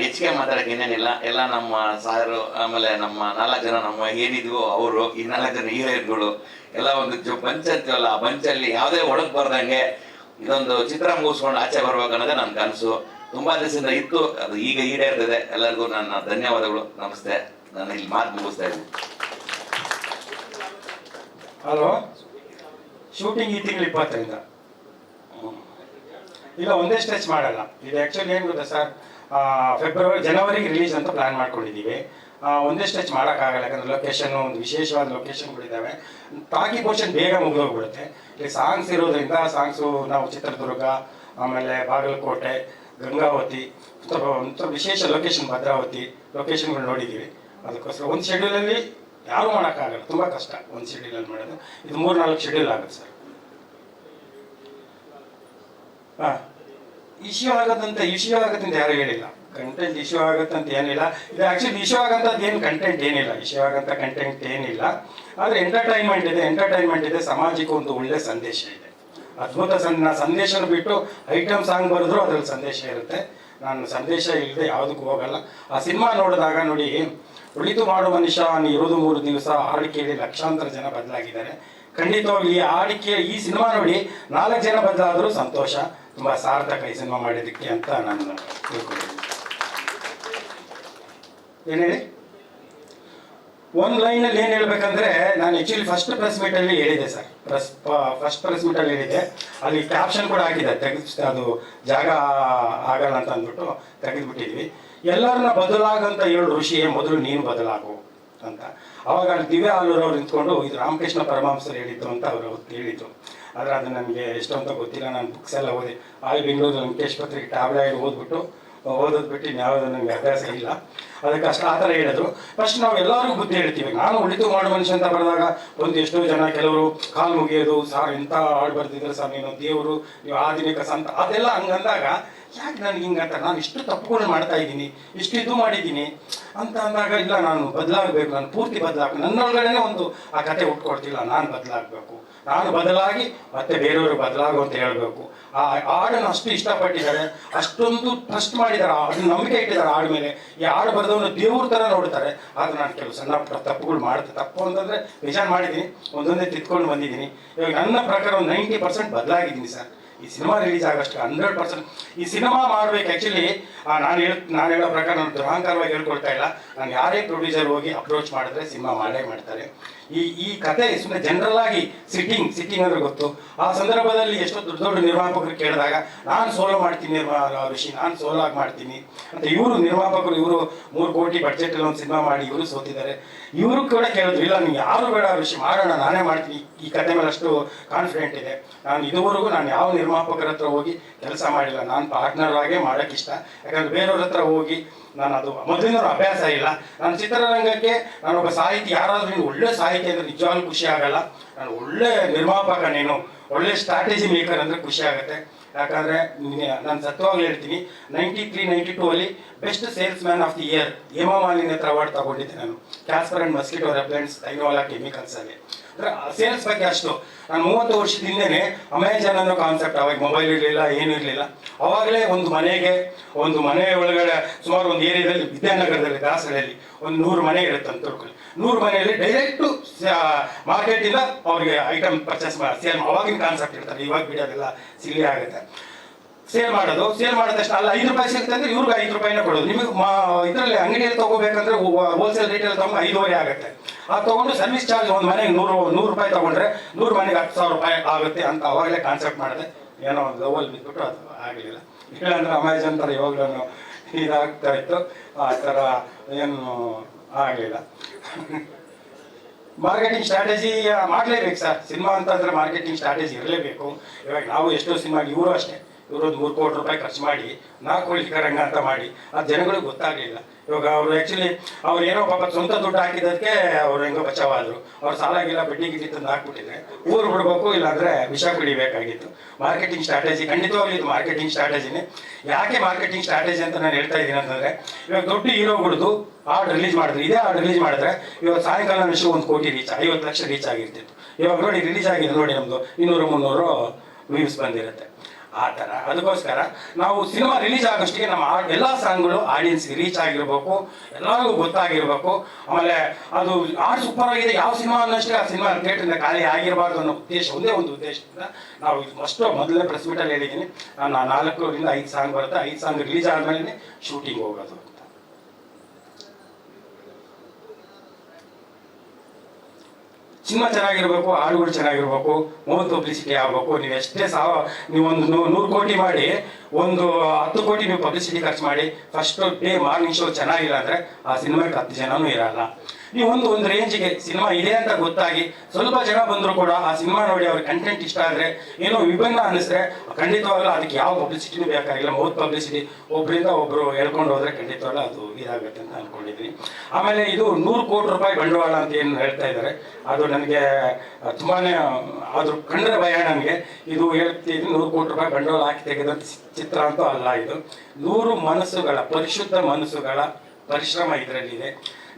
ಹೆಚ್ಚಿಗೆ ಮಾತಾಡಕ್ಕೆ ಏನೇನಿಲ್ಲ ಎಲ್ಲ ನಮ್ಮ ಸಾರು, ಆಮೇಲೆ ನಮ್ಮ ನಾಲ್ಕು ಜನ ನಮ್ಮ ಏನಿದ್ವು ಅವರು, ಈ ನಾಲ್ಕು ಜನ ಹೀರೋಯಿನ್ಗಳು, ಎಲ್ಲ ಒಂದು ಜೊ ಬಂಚ್ ಅಂತೀವಲ್ಲ ಆ ಬಂಚಲ್ಲಿ ಯಾವುದೇ ಒಳಗೆ ಬರ್ದಂಗೆ ಇದೊಂದು ಚಿತ್ರ ಮುಗಿಸ್ಕೊಂಡು ಆಚೆ ಬರ್ಬೇಕು ಅನ್ನೋದೇ ನನ್ನ ಕನಸು. ತುಂಬಾ ದಿವಸದಿಂದ ಇತ್ತು, ಅದು ಈಗ ಈಡೇರ್ತದೆ. ಎಲ್ಲರಿಗೂ ನನ್ನ ಧನ್ಯವಾದಗಳು. ನಮಸ್ತೆ. ನಾನು ಇಲ್ಲಿ ಮಾತು ಮುಗಿಸ್ತಾ ಇದ್ದೀನಿ. ಹಲೋ ಶೂಟಿಂಗ್ ಈ ತಿಂಗಳು ಇಪ್ಪತ್ತರಿಂದ. ಇಲ್ಲ, ಒಂದೇ ಸ್ಟ್ರೆಚ್ ಮಾಡಲ್ಲ. ಇದು ಆ್ಯಕ್ಚುಲಿ ಏನು ಗೊತ್ತಾ ಸರ್ ಫೆಬ್ರವರಿ ಜನವರಿಗೆ ರಿಲೀಸ್ ಅಂತ ಪ್ಲಾನ್ ಮಾಡ್ಕೊಂಡಿದ್ದೀವಿ. ಒಂದೇ ಸ್ಟ್ರೆಚ್ ಮಾಡೋಕ್ಕಾಗಲ್ಲ, ಯಾಕಂದ್ರೆ ಲೊಕೇಶನ್ ಒಂದು ವಿಶೇಷವಾದ ಲೊಕೇಶನ್ಗಳಿದ್ದಾವೆ ಟಾಕಿ ಪೋರ್ಷನ್ ಬೇಗ ಮುಗಿದೋಗ್ಬಿಡುತ್ತೆ. ಇಲ್ಲಿ ಸಾಂಗ್ಸ್ ಇರೋದ್ರಿಂದ ಸಾಂಗ್ಸು ನಾವು ಚಿತ್ರದುರ್ಗ, ಆಮೇಲೆ ಬಾಗಲಕೋಟೆ, ಗಂಗಾವತಿ ವಿಶೇಷ ಲೊಕೇಶನ್ ಭದ್ರಾವತಿ ಲೊಕೇಶನ್ಗಳು ನೋಡಿದ್ದೀವಿ. ಅದಕ್ಕೋಸ್ಕರ ಒಂದು ಶೆಡ್ಯೂಲಲ್ಲಿ ಯಾರು ಮಾಡೋಕ್ಕಾಗಲ್ಲ, ತುಂಬ ಕಷ್ಟ ಒಂದು ಶೆಡ್ಯೂಲಲ್ಲಿ ಮಾಡೋದು. ಇದು ಮೂರು ನಾಲ್ಕು ಶೆಡ್ಯೂಲ್ ಆಗುತ್ತೆ ಸರ್ ಹಾಂ ಇಶ್ಯೂ ಆಗತ್ತಂತ ಇಶ್ಯೂ ಆಗತ್ತಂತ ಯಾರು ಹೇಳಿಲ್ಲ. ಕಂಟೆಂಟ್ ಇಶ್ಯೂ ಆಗತ್ತಂತ ಏನಿಲ್ಲ. ಇದು ಆ್ಯಕ್ಚುಲಿ ಇಶ್ಯೂ ಆಗಂತದ್ದು ಏನು ಕಂಟೆಂಟ್ ಏನಿಲ್ಲ. ಇಶ್ಯೂ ಆಗಂತ ಕಂಟೆಂಟ್ ಏನಿಲ್ಲ. ಆದರೆ ಎಂಟರ್ಟೈನ್ಮೆಂಟ್ ಇದೆ ಎಂಟರ್ಟೈನ್ಮೆಂಟ್ ಇದೆ ಸಮಾಜಕ್ಕೆ ಒಂದು ಒಳ್ಳೆ ಸಂದೇಶ ಇದೆ. ಅದ್ಭುತ ಸಣ್ಣ ಸಂದೇಶನ ಬಿಟ್ಟು ಐಟಮ್ ಸಾಂಗ್ ಬರೆದ್ರು ಅದ್ರಲ್ಲಿ ಸಂದೇಶ ಇರುತ್ತೆ. ನಾನು ಸಂದೇಶ ಇಲ್ಲದೆ ಯಾವುದಕ್ಕೂ ಹೋಗಲ್ಲ. ಆ ಸಿನಿಮಾ ನೋಡಿದಾಗ ನೋಡಿ, ಉಳಿದು ಮಾಡೋ ಮನುಷ್ಯ ಇರೋದು ಮೂರು ದಿವಸ ಹಾಡು ಕೇಳಿ ಲಕ್ಷಾಂತರ ಜನ ಬದಲಾಗಿದ್ದಾರೆ. ಖಂಡಿತವಾಗಿ ಈ ಹಾಡಿಕೆ ಈ ಸಿನಿಮಾ ನೋಡಿ ನಾಲ್ಕು ಜನ ಬದಲಾದರೂ ಸಂತೋಷ. ತುಂಬ ಸಾರ್ಥಕ ಈ ಸಿನಿಮಾ ಮಾಡಿದ್ದಕ್ಕೆ ಅಂತ ನಾನು ತಿಳ್ಕೊಂಡಿದ್ದೀನಿ. ಏನು ಹೇಳಿ? ಒಂದು ಲೈನಲ್ಲಿ ಏನು ಹೇಳ್ಬೇಕಂದ್ರೆ, ನಾನು ಆ್ಯಕ್ಚುಲಿ ಫಸ್ಟ್ ಪ್ರೆಸ್ ಮೀಟಲ್ಲಿ ಹೇಳಿದೆ ಸರ್. ಪ್ರೆಸ್ ಫಸ್ಟ್ ಪ್ರೆಸ್ ಮೀಟಲ್ಲಿ ಹೇಳಿದೆ ಅಲ್ಲಿ ಕ್ಯಾಪ್ಷನ್ ಕೂಡ ಹಾಕಿದೆ ತೆಗೆದು, ಅದು ಜಾಗ ಆಗಲ್ಲ ಅಂತ ಅಂದ್ಬಿಟ್ಟು ತೆಗೆದುಬಿಟ್ಟಿದ್ವಿ. ಎಲ್ಲರನ್ನ ಬದಲಾಗಂತ ಹೇಳು ಋಷಿಯೇ ಮೊದಲು ನೀನು ಬದಲಾಗು ಅಂತ. ಅವಾಗ ದಿವ್ಯಾ ಆಲೂರ್ ಅವ್ರು ನಿಂತ್ಕೊಂಡು ಇದು ರಾಮಕೃಷ್ಣ ಪರಮಹಂಸರು ಹೇಳಿದ್ದು ಅಂತ ಅವರು ಹೇಳಿದ್ರು. ಆದರೆ ಅದು ನನಗೆ ಎಷ್ಟು ಅಂತ ಗೊತ್ತಿಲ್ಲ. ನಾನು ಬುಕ್ಸ್ ಎಲ್ಲ ಓದಿ ಆಲ್ ಬೆಂಗಳೂರು ವೆಂಕಟೇಶ್ ಪತ್ರಿಕೆ ಟ್ಯಾಬ್ಲಾಯ್ಡ್ ಓದ್ಬಿಟ್ಟು, ಓದೋದು ಬಿಟ್ಟು ಯಾವುದು ನನಗೆ ಅಭ್ಯಾಸ ಇಲ್ಲ. ಅದಕ್ಕೆ ಅಷ್ಟು ಆ ಥರ ಹೇಳಿದ್ರು. ಫಸ್ಟ್ ನಾವು ಎಲ್ಲರಿಗೂ ಬುದ್ಧಿ ಹೇಳ್ತೀವಿ. ನಾನು ಉಳಿತು ಮಾಡೋ ಮನುಷ್ಯ ಅಂತ ಬರೆದಾಗ ಒಂದು ಎಷ್ಟೋ ಜನ ಕೆಲವರು ಕಾಲು ಮುಗಿಯೋದು, ಸಾರ್ ಎಂಥ ಹಾಡು ಬರ್ತಿದ್ರೆ ಸರ್ ನೀನು? ದೇವರು, ನೀವು ಆಧುನಿಕ ಸಂತ ಅದೆಲ್ಲ ಹಂಗಂದಾಗ, ಯಾಕೆ ನನಗೆ ಹಿಂಗಂತ ನಾನು ಇಷ್ಟು ತಪ್ಪುಗಳು ಮಾಡ್ತಾ ಇದ್ದೀನಿ, ಇಷ್ಟು ಇದು ಮಾಡಿದ್ದೀನಿ ಅಂತ ಅಂದಾಗ, ಇಲ್ಲ, ನಾನು ಬದಲಾಗಬೇಕು. ನಾನು ಪೂರ್ತಿ ಬದಲಾಗಬೇಕು ನನ್ನೊಳಗಡೆನೆ ಒಂದು ಆ ಕತೆ ಉಟ್ಕೊಡ್ತಿಲ್ಲ. ನಾನು ಬದಲಾಗಬೇಕು. ನಾನು ಬದಲಾಗಿ ಮತ್ತೆ ಬೇರೆಯವರು ಬದಲಾಗು ಅಂತ ಹೇಳಬೇಕು. ಆ ಹಾಡನ್ನು ಅಷ್ಟು ಇಷ್ಟಪಟ್ಟಿದ್ದಾರೆ, ಅಷ್ಟೊಂದು ಟ್ರಸ್ಟ್ ಮಾಡಿದ್ದಾರೆ ಅದನ್ನ ನಂಬಿಕೆ ಇಟ್ಟಿದ್ದಾರೆ ಹಾಡು ಮೇಲೆ. ಈ ಹಾಡು ಬರೆದವನು ದೇವ್ರ ಥರ ನೋಡ್ತಾರೆ. ಆದ್ರೆ ನಾನು ಕೆಲವು ಸಣ್ಣ ತಪ್ಪುಗಳು ಮಾಡ್ತೆ, ತಪ್ಪು ಅಂತಂದ್ರೆ ನಿಜ ಮಾಡಿದ್ದೀನಿ, ಒಂದೊಂದೇ ತಿದ್ಕೊಂಡು ಬಂದಿದ್ದೀನಿ. ಇವಾಗ ನನ್ನ ಪ್ರಕಾರ ಒಂದು ನೈಂಟಿ ಪರ್ಸೆಂಟ್ ಬದಲಾಗಿದ್ದೀನಿ ಸರ್. ಈ ಸಿನಿಮಾ ರಿಲೀಸ್ ಆಗೋಷ್ಟು ಹಂಡ್ರೆಡ್ ಪರ್ಸೆಂಟ್ ಈ ಸಿನಿಮಾ ಮಾಡ್ಬೇಕು ಆ್ಯಕ್ಚುಲಿ ನಾನು ಹೇಳ, ನಾನು ಹೇಳೋ ಪ್ರಕಾರ ನಾನು ದುರಹಂಕಾರವಾಗಿ ಹೇಳ್ಕೊಳ್ತಾ ಇಲ್ಲ. ನಾನು ಯಾರೇ ಪ್ರೊಡ್ಯೂಸರ್ ಹೋಗಿ ಅಪ್ರೋಚ್ ಮಾಡಿದ್ರೆ ಸಿನಿಮಾ ಮಾಡೇ ಮಾಡ್ತಾರೆ. ಈ ಈ ಕತೆ ಸುಮ್ಮನೆ ಜನರಲ್ ಆಗಿ ಸಿಟ್ಟಿಂಗ್ ಸಿಟ್ಟಿಂಗ್ ಅಂದ್ರೆ ಗೊತ್ತು. ಆ ಸಂದರ್ಭದಲ್ಲಿ ಎಷ್ಟೋ ದೊಡ್ಡ ದೊಡ್ಡ ನಿರ್ಮಾಪಕರು ಕೇಳಿದಾಗ, ನಾನು ಸೋಲೋ ಮಾಡ್ತೀನಿ ಋಷಿ, ನಾನು ಸೋಲೋ ಆಗಿ ಮಾಡ್ತೀನಿ. ಅಂತ ಇವರು ನಿರ್ಮಾಪಕರು, ಇವರು ಮೂರು ಕೋಟಿ ಬಡ್ಜೆಟ್ ಒಂದು ಸಿನಿಮಾ ಮಾಡಿ ಇವರು ಸೋತಿದ್ದಾರೆ. ಇವರು ಕೂಡ ಕೇಳಿದ್ರು, ಇಲ್ಲ ನೀವು ಯಾರು ಬೇಡ ವಿಷಯ ಮಾಡೋಣ, ನಾನೇ ಮಾಡ್ತೀನಿ. ಈ ಕತೆ ಮೇಲೆ ಅಷ್ಟು ಕಾನ್ಫಿಡೆಂಟ್ ಇದೆ. ನಾನು ಇದುವರೆಗೂ ನಾನು ಯಾವ ನಿರ್ಮಾಪಕರ ಹತ್ರ ಹೋಗಿ ಕೆಲಸ ಮಾಡಿಲ್ಲ. ನಾನು ಪಾರ್ಟ್ನರ್ ಆಗೇ ಮಾಡೋಕ್ಕೆ ಇಷ್ಟ ಯಾಕಂದ್ರೆ ಬೇರೆಯವ್ರ ಹತ್ರ ಹೋಗಿ ನಾನು ಅದು ಮೊದಲಿನ ಅಭ್ಯಾಸ ಇಲ್ಲ. ನಾನು ಚಿತ್ರರಂಗಕ್ಕೆ ನಾನು ಒಬ್ಬ ಸಾಹಿತಿ, ಯಾರಾದ್ರೂ ನೀನು ಒಳ್ಳೆ ಸಾಹಿತಿ ಅಂದ್ರೆ ನಿಜವಾಗ್ಲೂ ಖುಷಿ ಆಗಲ್ಲ. ನಾನು ಒಳ್ಳೆ ನಿರ್ಮಾಪಕ ನೀನು, ಒಳ್ಳೆ ಸ್ಟ್ರಾಟಜಿ ಮೇಕರ್ ಅಂದ್ರೆ ಖುಷಿ ಆಗುತ್ತೆ. ಯಾಕಂದ್ರೆ ನೀನೆ- ಸತ್ಯವಾಗಿ ಹೇಳ್ತೀನಿ ನೈಂಟಿ ತ್ರೀ ನೈಂಟಿ ಟೂ ಅಲ್ಲಿ best salesman of the year Hema Malini ಹತ್ರ ಅವಾರ್ಡ್ ತಗೊಂಡಿದ್ದೆ ನಾನು. ಕ್ಯಾಸ್ಪರ್ ಅಂಡ್ ಮಸ್ಕಿಟೋ ರೆಪ್ಲೆಂಟ್ಸ್ ಐನೋಲಾ ಕೆಮಿಕಲ್ಸ್ ಅಲ್ಲಿ. ಅಂದ್ರೆ ಸೇಲ್ಸ್ ಬಗ್ಗೆ ಅಷ್ಟು, ನಾನು ಮೂವತ್ತು ವರ್ಷದ ಅಮೆಜಾನ್ ಅನ್ನೋ ಕಾನ್ಸೆಪ್ಟ್ ಅವಾಗ ಮೊಬೈಲ್ ಇರಲಿಲ್ಲ, ಏನು ಇರಲಿಲ್ಲ. ಅವಾಗಲೇ ಒಂದು ಮನೆಗೆ, ಒಂದು ಮನೆ ಒಳಗಡೆ ಸುಮಾರು ಒಂದು ಏರಿಯಾದಲ್ಲಿ ವಿದ್ಯಾನಗರದಲ್ಲಿ ದಾಸರಲ್ಲಿ ಒಂದು ನೂರು ಮನೆ ಇರುತ್ತೆ ಅಂತ ತಿಳ್ಕೊಳ್ಳಿ ನೂರು ಮನೆಯಲ್ಲಿ ಡೈರೆಕ್ಟು ಮಾರ್ಕೆಟಿಂದ ಅವ್ರಿಗೆ ಐಟಮ್ ಪರ್ಚೇಸ್ ಮಾಡಿ. ಸೇಲ್ ಅವಾಗಿನ ಕಾನ್ಸೆಪ್ಟ್ ಇರ್ತಾರೆ ಇವಾಗ ಬಿಡೋದಿಲ್ಲ ಸಿಲ್ಲಿ ಆಗುತ್ತೆ. ಸೇಲ್ ಮಾಡೋದು ಸೇಲ್ ಮಾಡಿದ ತಕ್ಷಣ ಅಲ್ಲಿ, ಐದು ರೂಪಾಯಿ ಸಿಗುತ್ತೆ ಅಂದ್ರೆ ಇವ್ರಿಗೆ ಐದು ರೂಪಾಯಿನ ಕೊಡೋದು. ನಿಮಗೆ ಇದರಲ್ಲಿ ಅಂಗಡಿಯಲ್ಲಿ ತಗೋಬೇಕಂದ್ರೆ ಹೋಲ್ಸೇಲ್ ರೇಟಲ್ಲಿ ತಗೊಂಡು ಐದುವರೆ ಆಗುತ್ತೆ. ಅದು ತಗೊಂಡು ಸರ್ವಿಸ್ ಚಾರ್ಜ್ ಒಂದು ಮನೆಗೆ ನೂರು ನೂರು ರೂಪಾಯಿ ತಗೊಂಡ್ರೆ ನೂರು ಮನೆಗೆ ಹತ್ತು ಸಾವಿರ ರೂಪಾಯಿ ಆಗುತ್ತೆ ಅಂತ ಅವಾಗಲೇ ಕಾನ್ಸೆಪ್ಟ್ ಮಾಡಿದೆ. ಏನೋ ಒಂದು ಲವಲ್ ಬಿದ್ದುಬಿಟ್ಟು ಅದು ಆಗಲಿಲ್ಲ. ಇಲ್ಲಾಂದ್ರೆ ಅಮೆಜಾನ್ ಥರ ಇವಾಗಲೂ ಇದಾಗ್ತಾ ಇತ್ತು. ಆ ಥರ ಏನು ಆಗಲಿಲ್ಲ ಮಾರ್ಕೆಟಿಂಗ್ ಸ್ಟ್ರಾಟಜಿ ಮಾಡಲೇಬೇಕು ಸರ್. ಸಿನಿಮಾ ಅಂತಂದ್ರೆ ಮಾರ್ಕೆಟಿಂಗ್ ಸ್ಟ್ರಾಟಜಿ ಇರಲೇಬೇಕು. ಇವಾಗ ನಾವು ಎಷ್ಟೋ ಸಿನಿಮಾ ಇವರು ಅಷ್ಟೇ. ಇವರು ಒಂದು ಮೂರು ಕೋಟಿ ರೂಪಾಯಿ ಖರ್ಚು ಮಾಡಿ, ನಾಲ್ಕು ರಂಗ ಅಂತ ಮಾಡಿ ಅದು ಜನಗಳಿಗೆ ಗೊತ್ತಾಗಲಿಲ್ಲ. ಇವಾಗ ಅವರು ಆ್ಯಕ್ಚುಲಿ ಅವ್ರು ಏನೋ ಪಾಪ ಸ್ವಂತ ದುಡ್ಡು ಹಾಕಿದ್ದಕ್ಕೆ ಅವ್ರು ಹೆಂಗೋ ಬಚಾವಾದ್ರು. ಅವ್ರು ಸಾಲಾಗಿಲ್ಲ ಬಿಡ್ಡಿ ಗಿಡ್ಡಿ ತಂದು ಹಾಕ್ಬಿಟ್ಟಿದ್ರೆ ಊರು ಬಿಡಬೇಕು, ಇಲ್ಲಾಂದರೆ ವಿಷ ಕುಡಿಬೇಕಾಗಿತ್ತು. ಮಾರ್ಕೆಟಿಂಗ್ ಸ್ಟ್ರಾಟಜಿ ಖಂಡಿತವಾಗ್ಲೂ ಇದು ಮಾರ್ಕೆಟಿಂಗ್ ಸ್ಟ್ರಾಟಜಿನೇ ಯಾಕೆ ಮಾರ್ಕೆಟಿಂಗ್ ಸ್ಟ್ರಾಟಜಿ ಅಂತ ನಾನು ಹೇಳ್ತಾ ಇದ್ದೀನಿ ಅಂತಂದರೆ, ಇವಾಗ ದೊಡ್ಡ ಹೀರೋಗಳದ್ದು ಆರ್ಡ್ ರಿಲೀಸ್ ಮಾಡಿದ್ರು. ಇದೇ ಹಾಡ್ ರಿಲೀಸ್ ಮಾಡಿದ್ರೆ ಇವಾಗ ಸಾಯಂಕಾಲ ವಿಷಯ ಒಂದು ಕೋಟಿ ರೀಚ್ ಐವತ್ತು ಲಕ್ಷ ರೀಚ್ ಆಗಿರ್ತಿತ್ತು. ಇವಾಗ ನೋಡಿ ರಿಲೀಸ್ ಆಗಿದೆ ನೋಡಿ ನಮ್ಮದು ಇನ್ನೂರು ಮುನ್ನೂರು ವ್ಯೂಸ್ ಬಂದಿರುತ್ತೆ. ಆ ಥರ. ಅದಕ್ಕೋಸ್ಕರ ನಾವು ಸಿನಿಮಾ ರಿಲೀಸ್ ಆಗೋಷ್ಟಿಗೆ ನಮ್ಮ ಎಲ್ಲ ಸಾಂಗ್ಗಳು ಆಡಿಯನ್ಸ್ಗೆ ರೀಚ್ ಆಗಿರ್ಬೇಕು, ಎಲ್ಲರಿಗೂ ಗೊತ್ತಾಗಿರ್ಬೇಕು. ಆಮೇಲೆ ಅದು ಆಡ್ ಸೂಪರ್ ಆಗಿದೆ, ಯಾವ ಸಿನಿಮಾ ಅನ್ನೋಷ್ಟೇ ಆ ಸಿನಿಮಾ ಥಿಯೇಟ್ರಿಂದ ಖಾಲಿ ಆಗಿರಬಾರ್ದು ಅನ್ನೋ ಉದ್ದೇಶ, ಒಂದೇ ಒಂದು ಉದ್ದೇಶದಿಂದ ನಾವು ಅಷ್ಟು ಮೊದಲೇ ಪ್ರೆಸ್ ಮೀಟಲ್ಲಿ ಹೇಳಿದ್ದೀನಿ. ನಾನು ನಾಲ್ಕರಿಂದ ಐದು ಸಾಂಗ್ ಬರುತ್ತೆ, ಐದು ಸಾಂಗ್ ರಿಲೀಸ್ ಆದಮೇಲೆ ಶೂಟಿಂಗ್ ಹೋಗೋದು. ಸಿನಿಮಾ ಚೆನ್ನಾಗಿರ್ಬೇಕು, ಹಾಡುಗಳು ಚೆನ್ನಾಗಿರ್ಬೇಕು, ಮೂವತ್ತು ಪಬ್ಲಿಸಿಟಿ ಆಗಬೇಕು, ನೀವು ಎಷ್ಟೇ ಸಾವ ಒಂದು ನೂರು ಕೋಟಿ ಮಾಡಿ, ಒಂದು ಹತ್ತು ಕೋಟಿ ನೀವು ಪಬ್ಲಿಸಿಟಿ ಖರ್ಚು ಮಾಡಿ ಫಸ್ಟ್ ಡೇ ಮಾರ್ನಿಂಗ್ ಶೋ ಚೆನ್ನಾಗಿಲ್ಲ ಅಂದ್ರೆ ಆ ಸಿನಿಮಾಕ್ಕೆ ಹತ್ತು ಜನನೂ ಇರಲ್ಲ. ನೀವು ಒಂದು ಒಂದು ರೇಂಜಿಗೆ ಸಿನಿಮಾ ಇದೆ ಅಂತ ಗೊತ್ತಾಗಿ ಸ್ವಲ್ಪ ಜನ ಬಂದರೂ ಕೂಡ ಆ ಸಿನಿಮಾ ನೋಡಿ ಅವ್ರ ಕಂಟೆಂಟ್ ಇಷ್ಟ ಆದರೆ ಏನೋ ವಿಭಿನ್ನ ಅನ್ನಿಸಿದ್ರೆ ಖಂಡಿತವಾಗ್ಲೂ ಅದಕ್ಕೆ ಯಾವ ಪಬ್ಲಿಸಿಟಿನೂ ಬೇಕಾಗಿಲ್ಲ. ಮೌತ್ ಪಬ್ಲಿಸಿಟಿ ಒಬ್ಬರಿಂದ ಒಬ್ಬರು ಹೇಳ್ಕೊಂಡು ಹೋದ್ರೆ ಖಂಡಿತವಾಗ್ಲೂ ಅದು ಇದಾಗುತ್ತೆ ಅಂತ ಅನ್ಕೊಂಡಿದ್ದೀನಿ ಆಮೇಲೆ ಇದು ನೂರು ಕೋಟಿ ರೂಪಾಯಿ ಬಂಡವಾಳ ಅಂತ ಏನು ಹೇಳ್ತಾ ಇದ್ದಾರೆ ಅದು ನನಗೆ ತುಂಬಾ ಅದ್ರ ಕಂಡ್ರೆ ಭಯ ನನಗೆ. ಇದು ಹೇಳ್ತಿದ್ದೀನಿ ನೂರು ಕೋಟಿ ರೂಪಾಯಿ ಬಂಡವಾಳ ಹಾಕಿ ತೆಗೆದಂತ ಚಿತ್ರ ಅಂತೂ ಅಲ್ಲ ಇದು. ನೂರು ಮನಸ್ಸುಗಳ, ಪರಿಶುದ್ಧ ಮನಸ್ಸುಗಳ ಪರಿಶ್ರಮ ಇದರಲ್ಲಿದೆ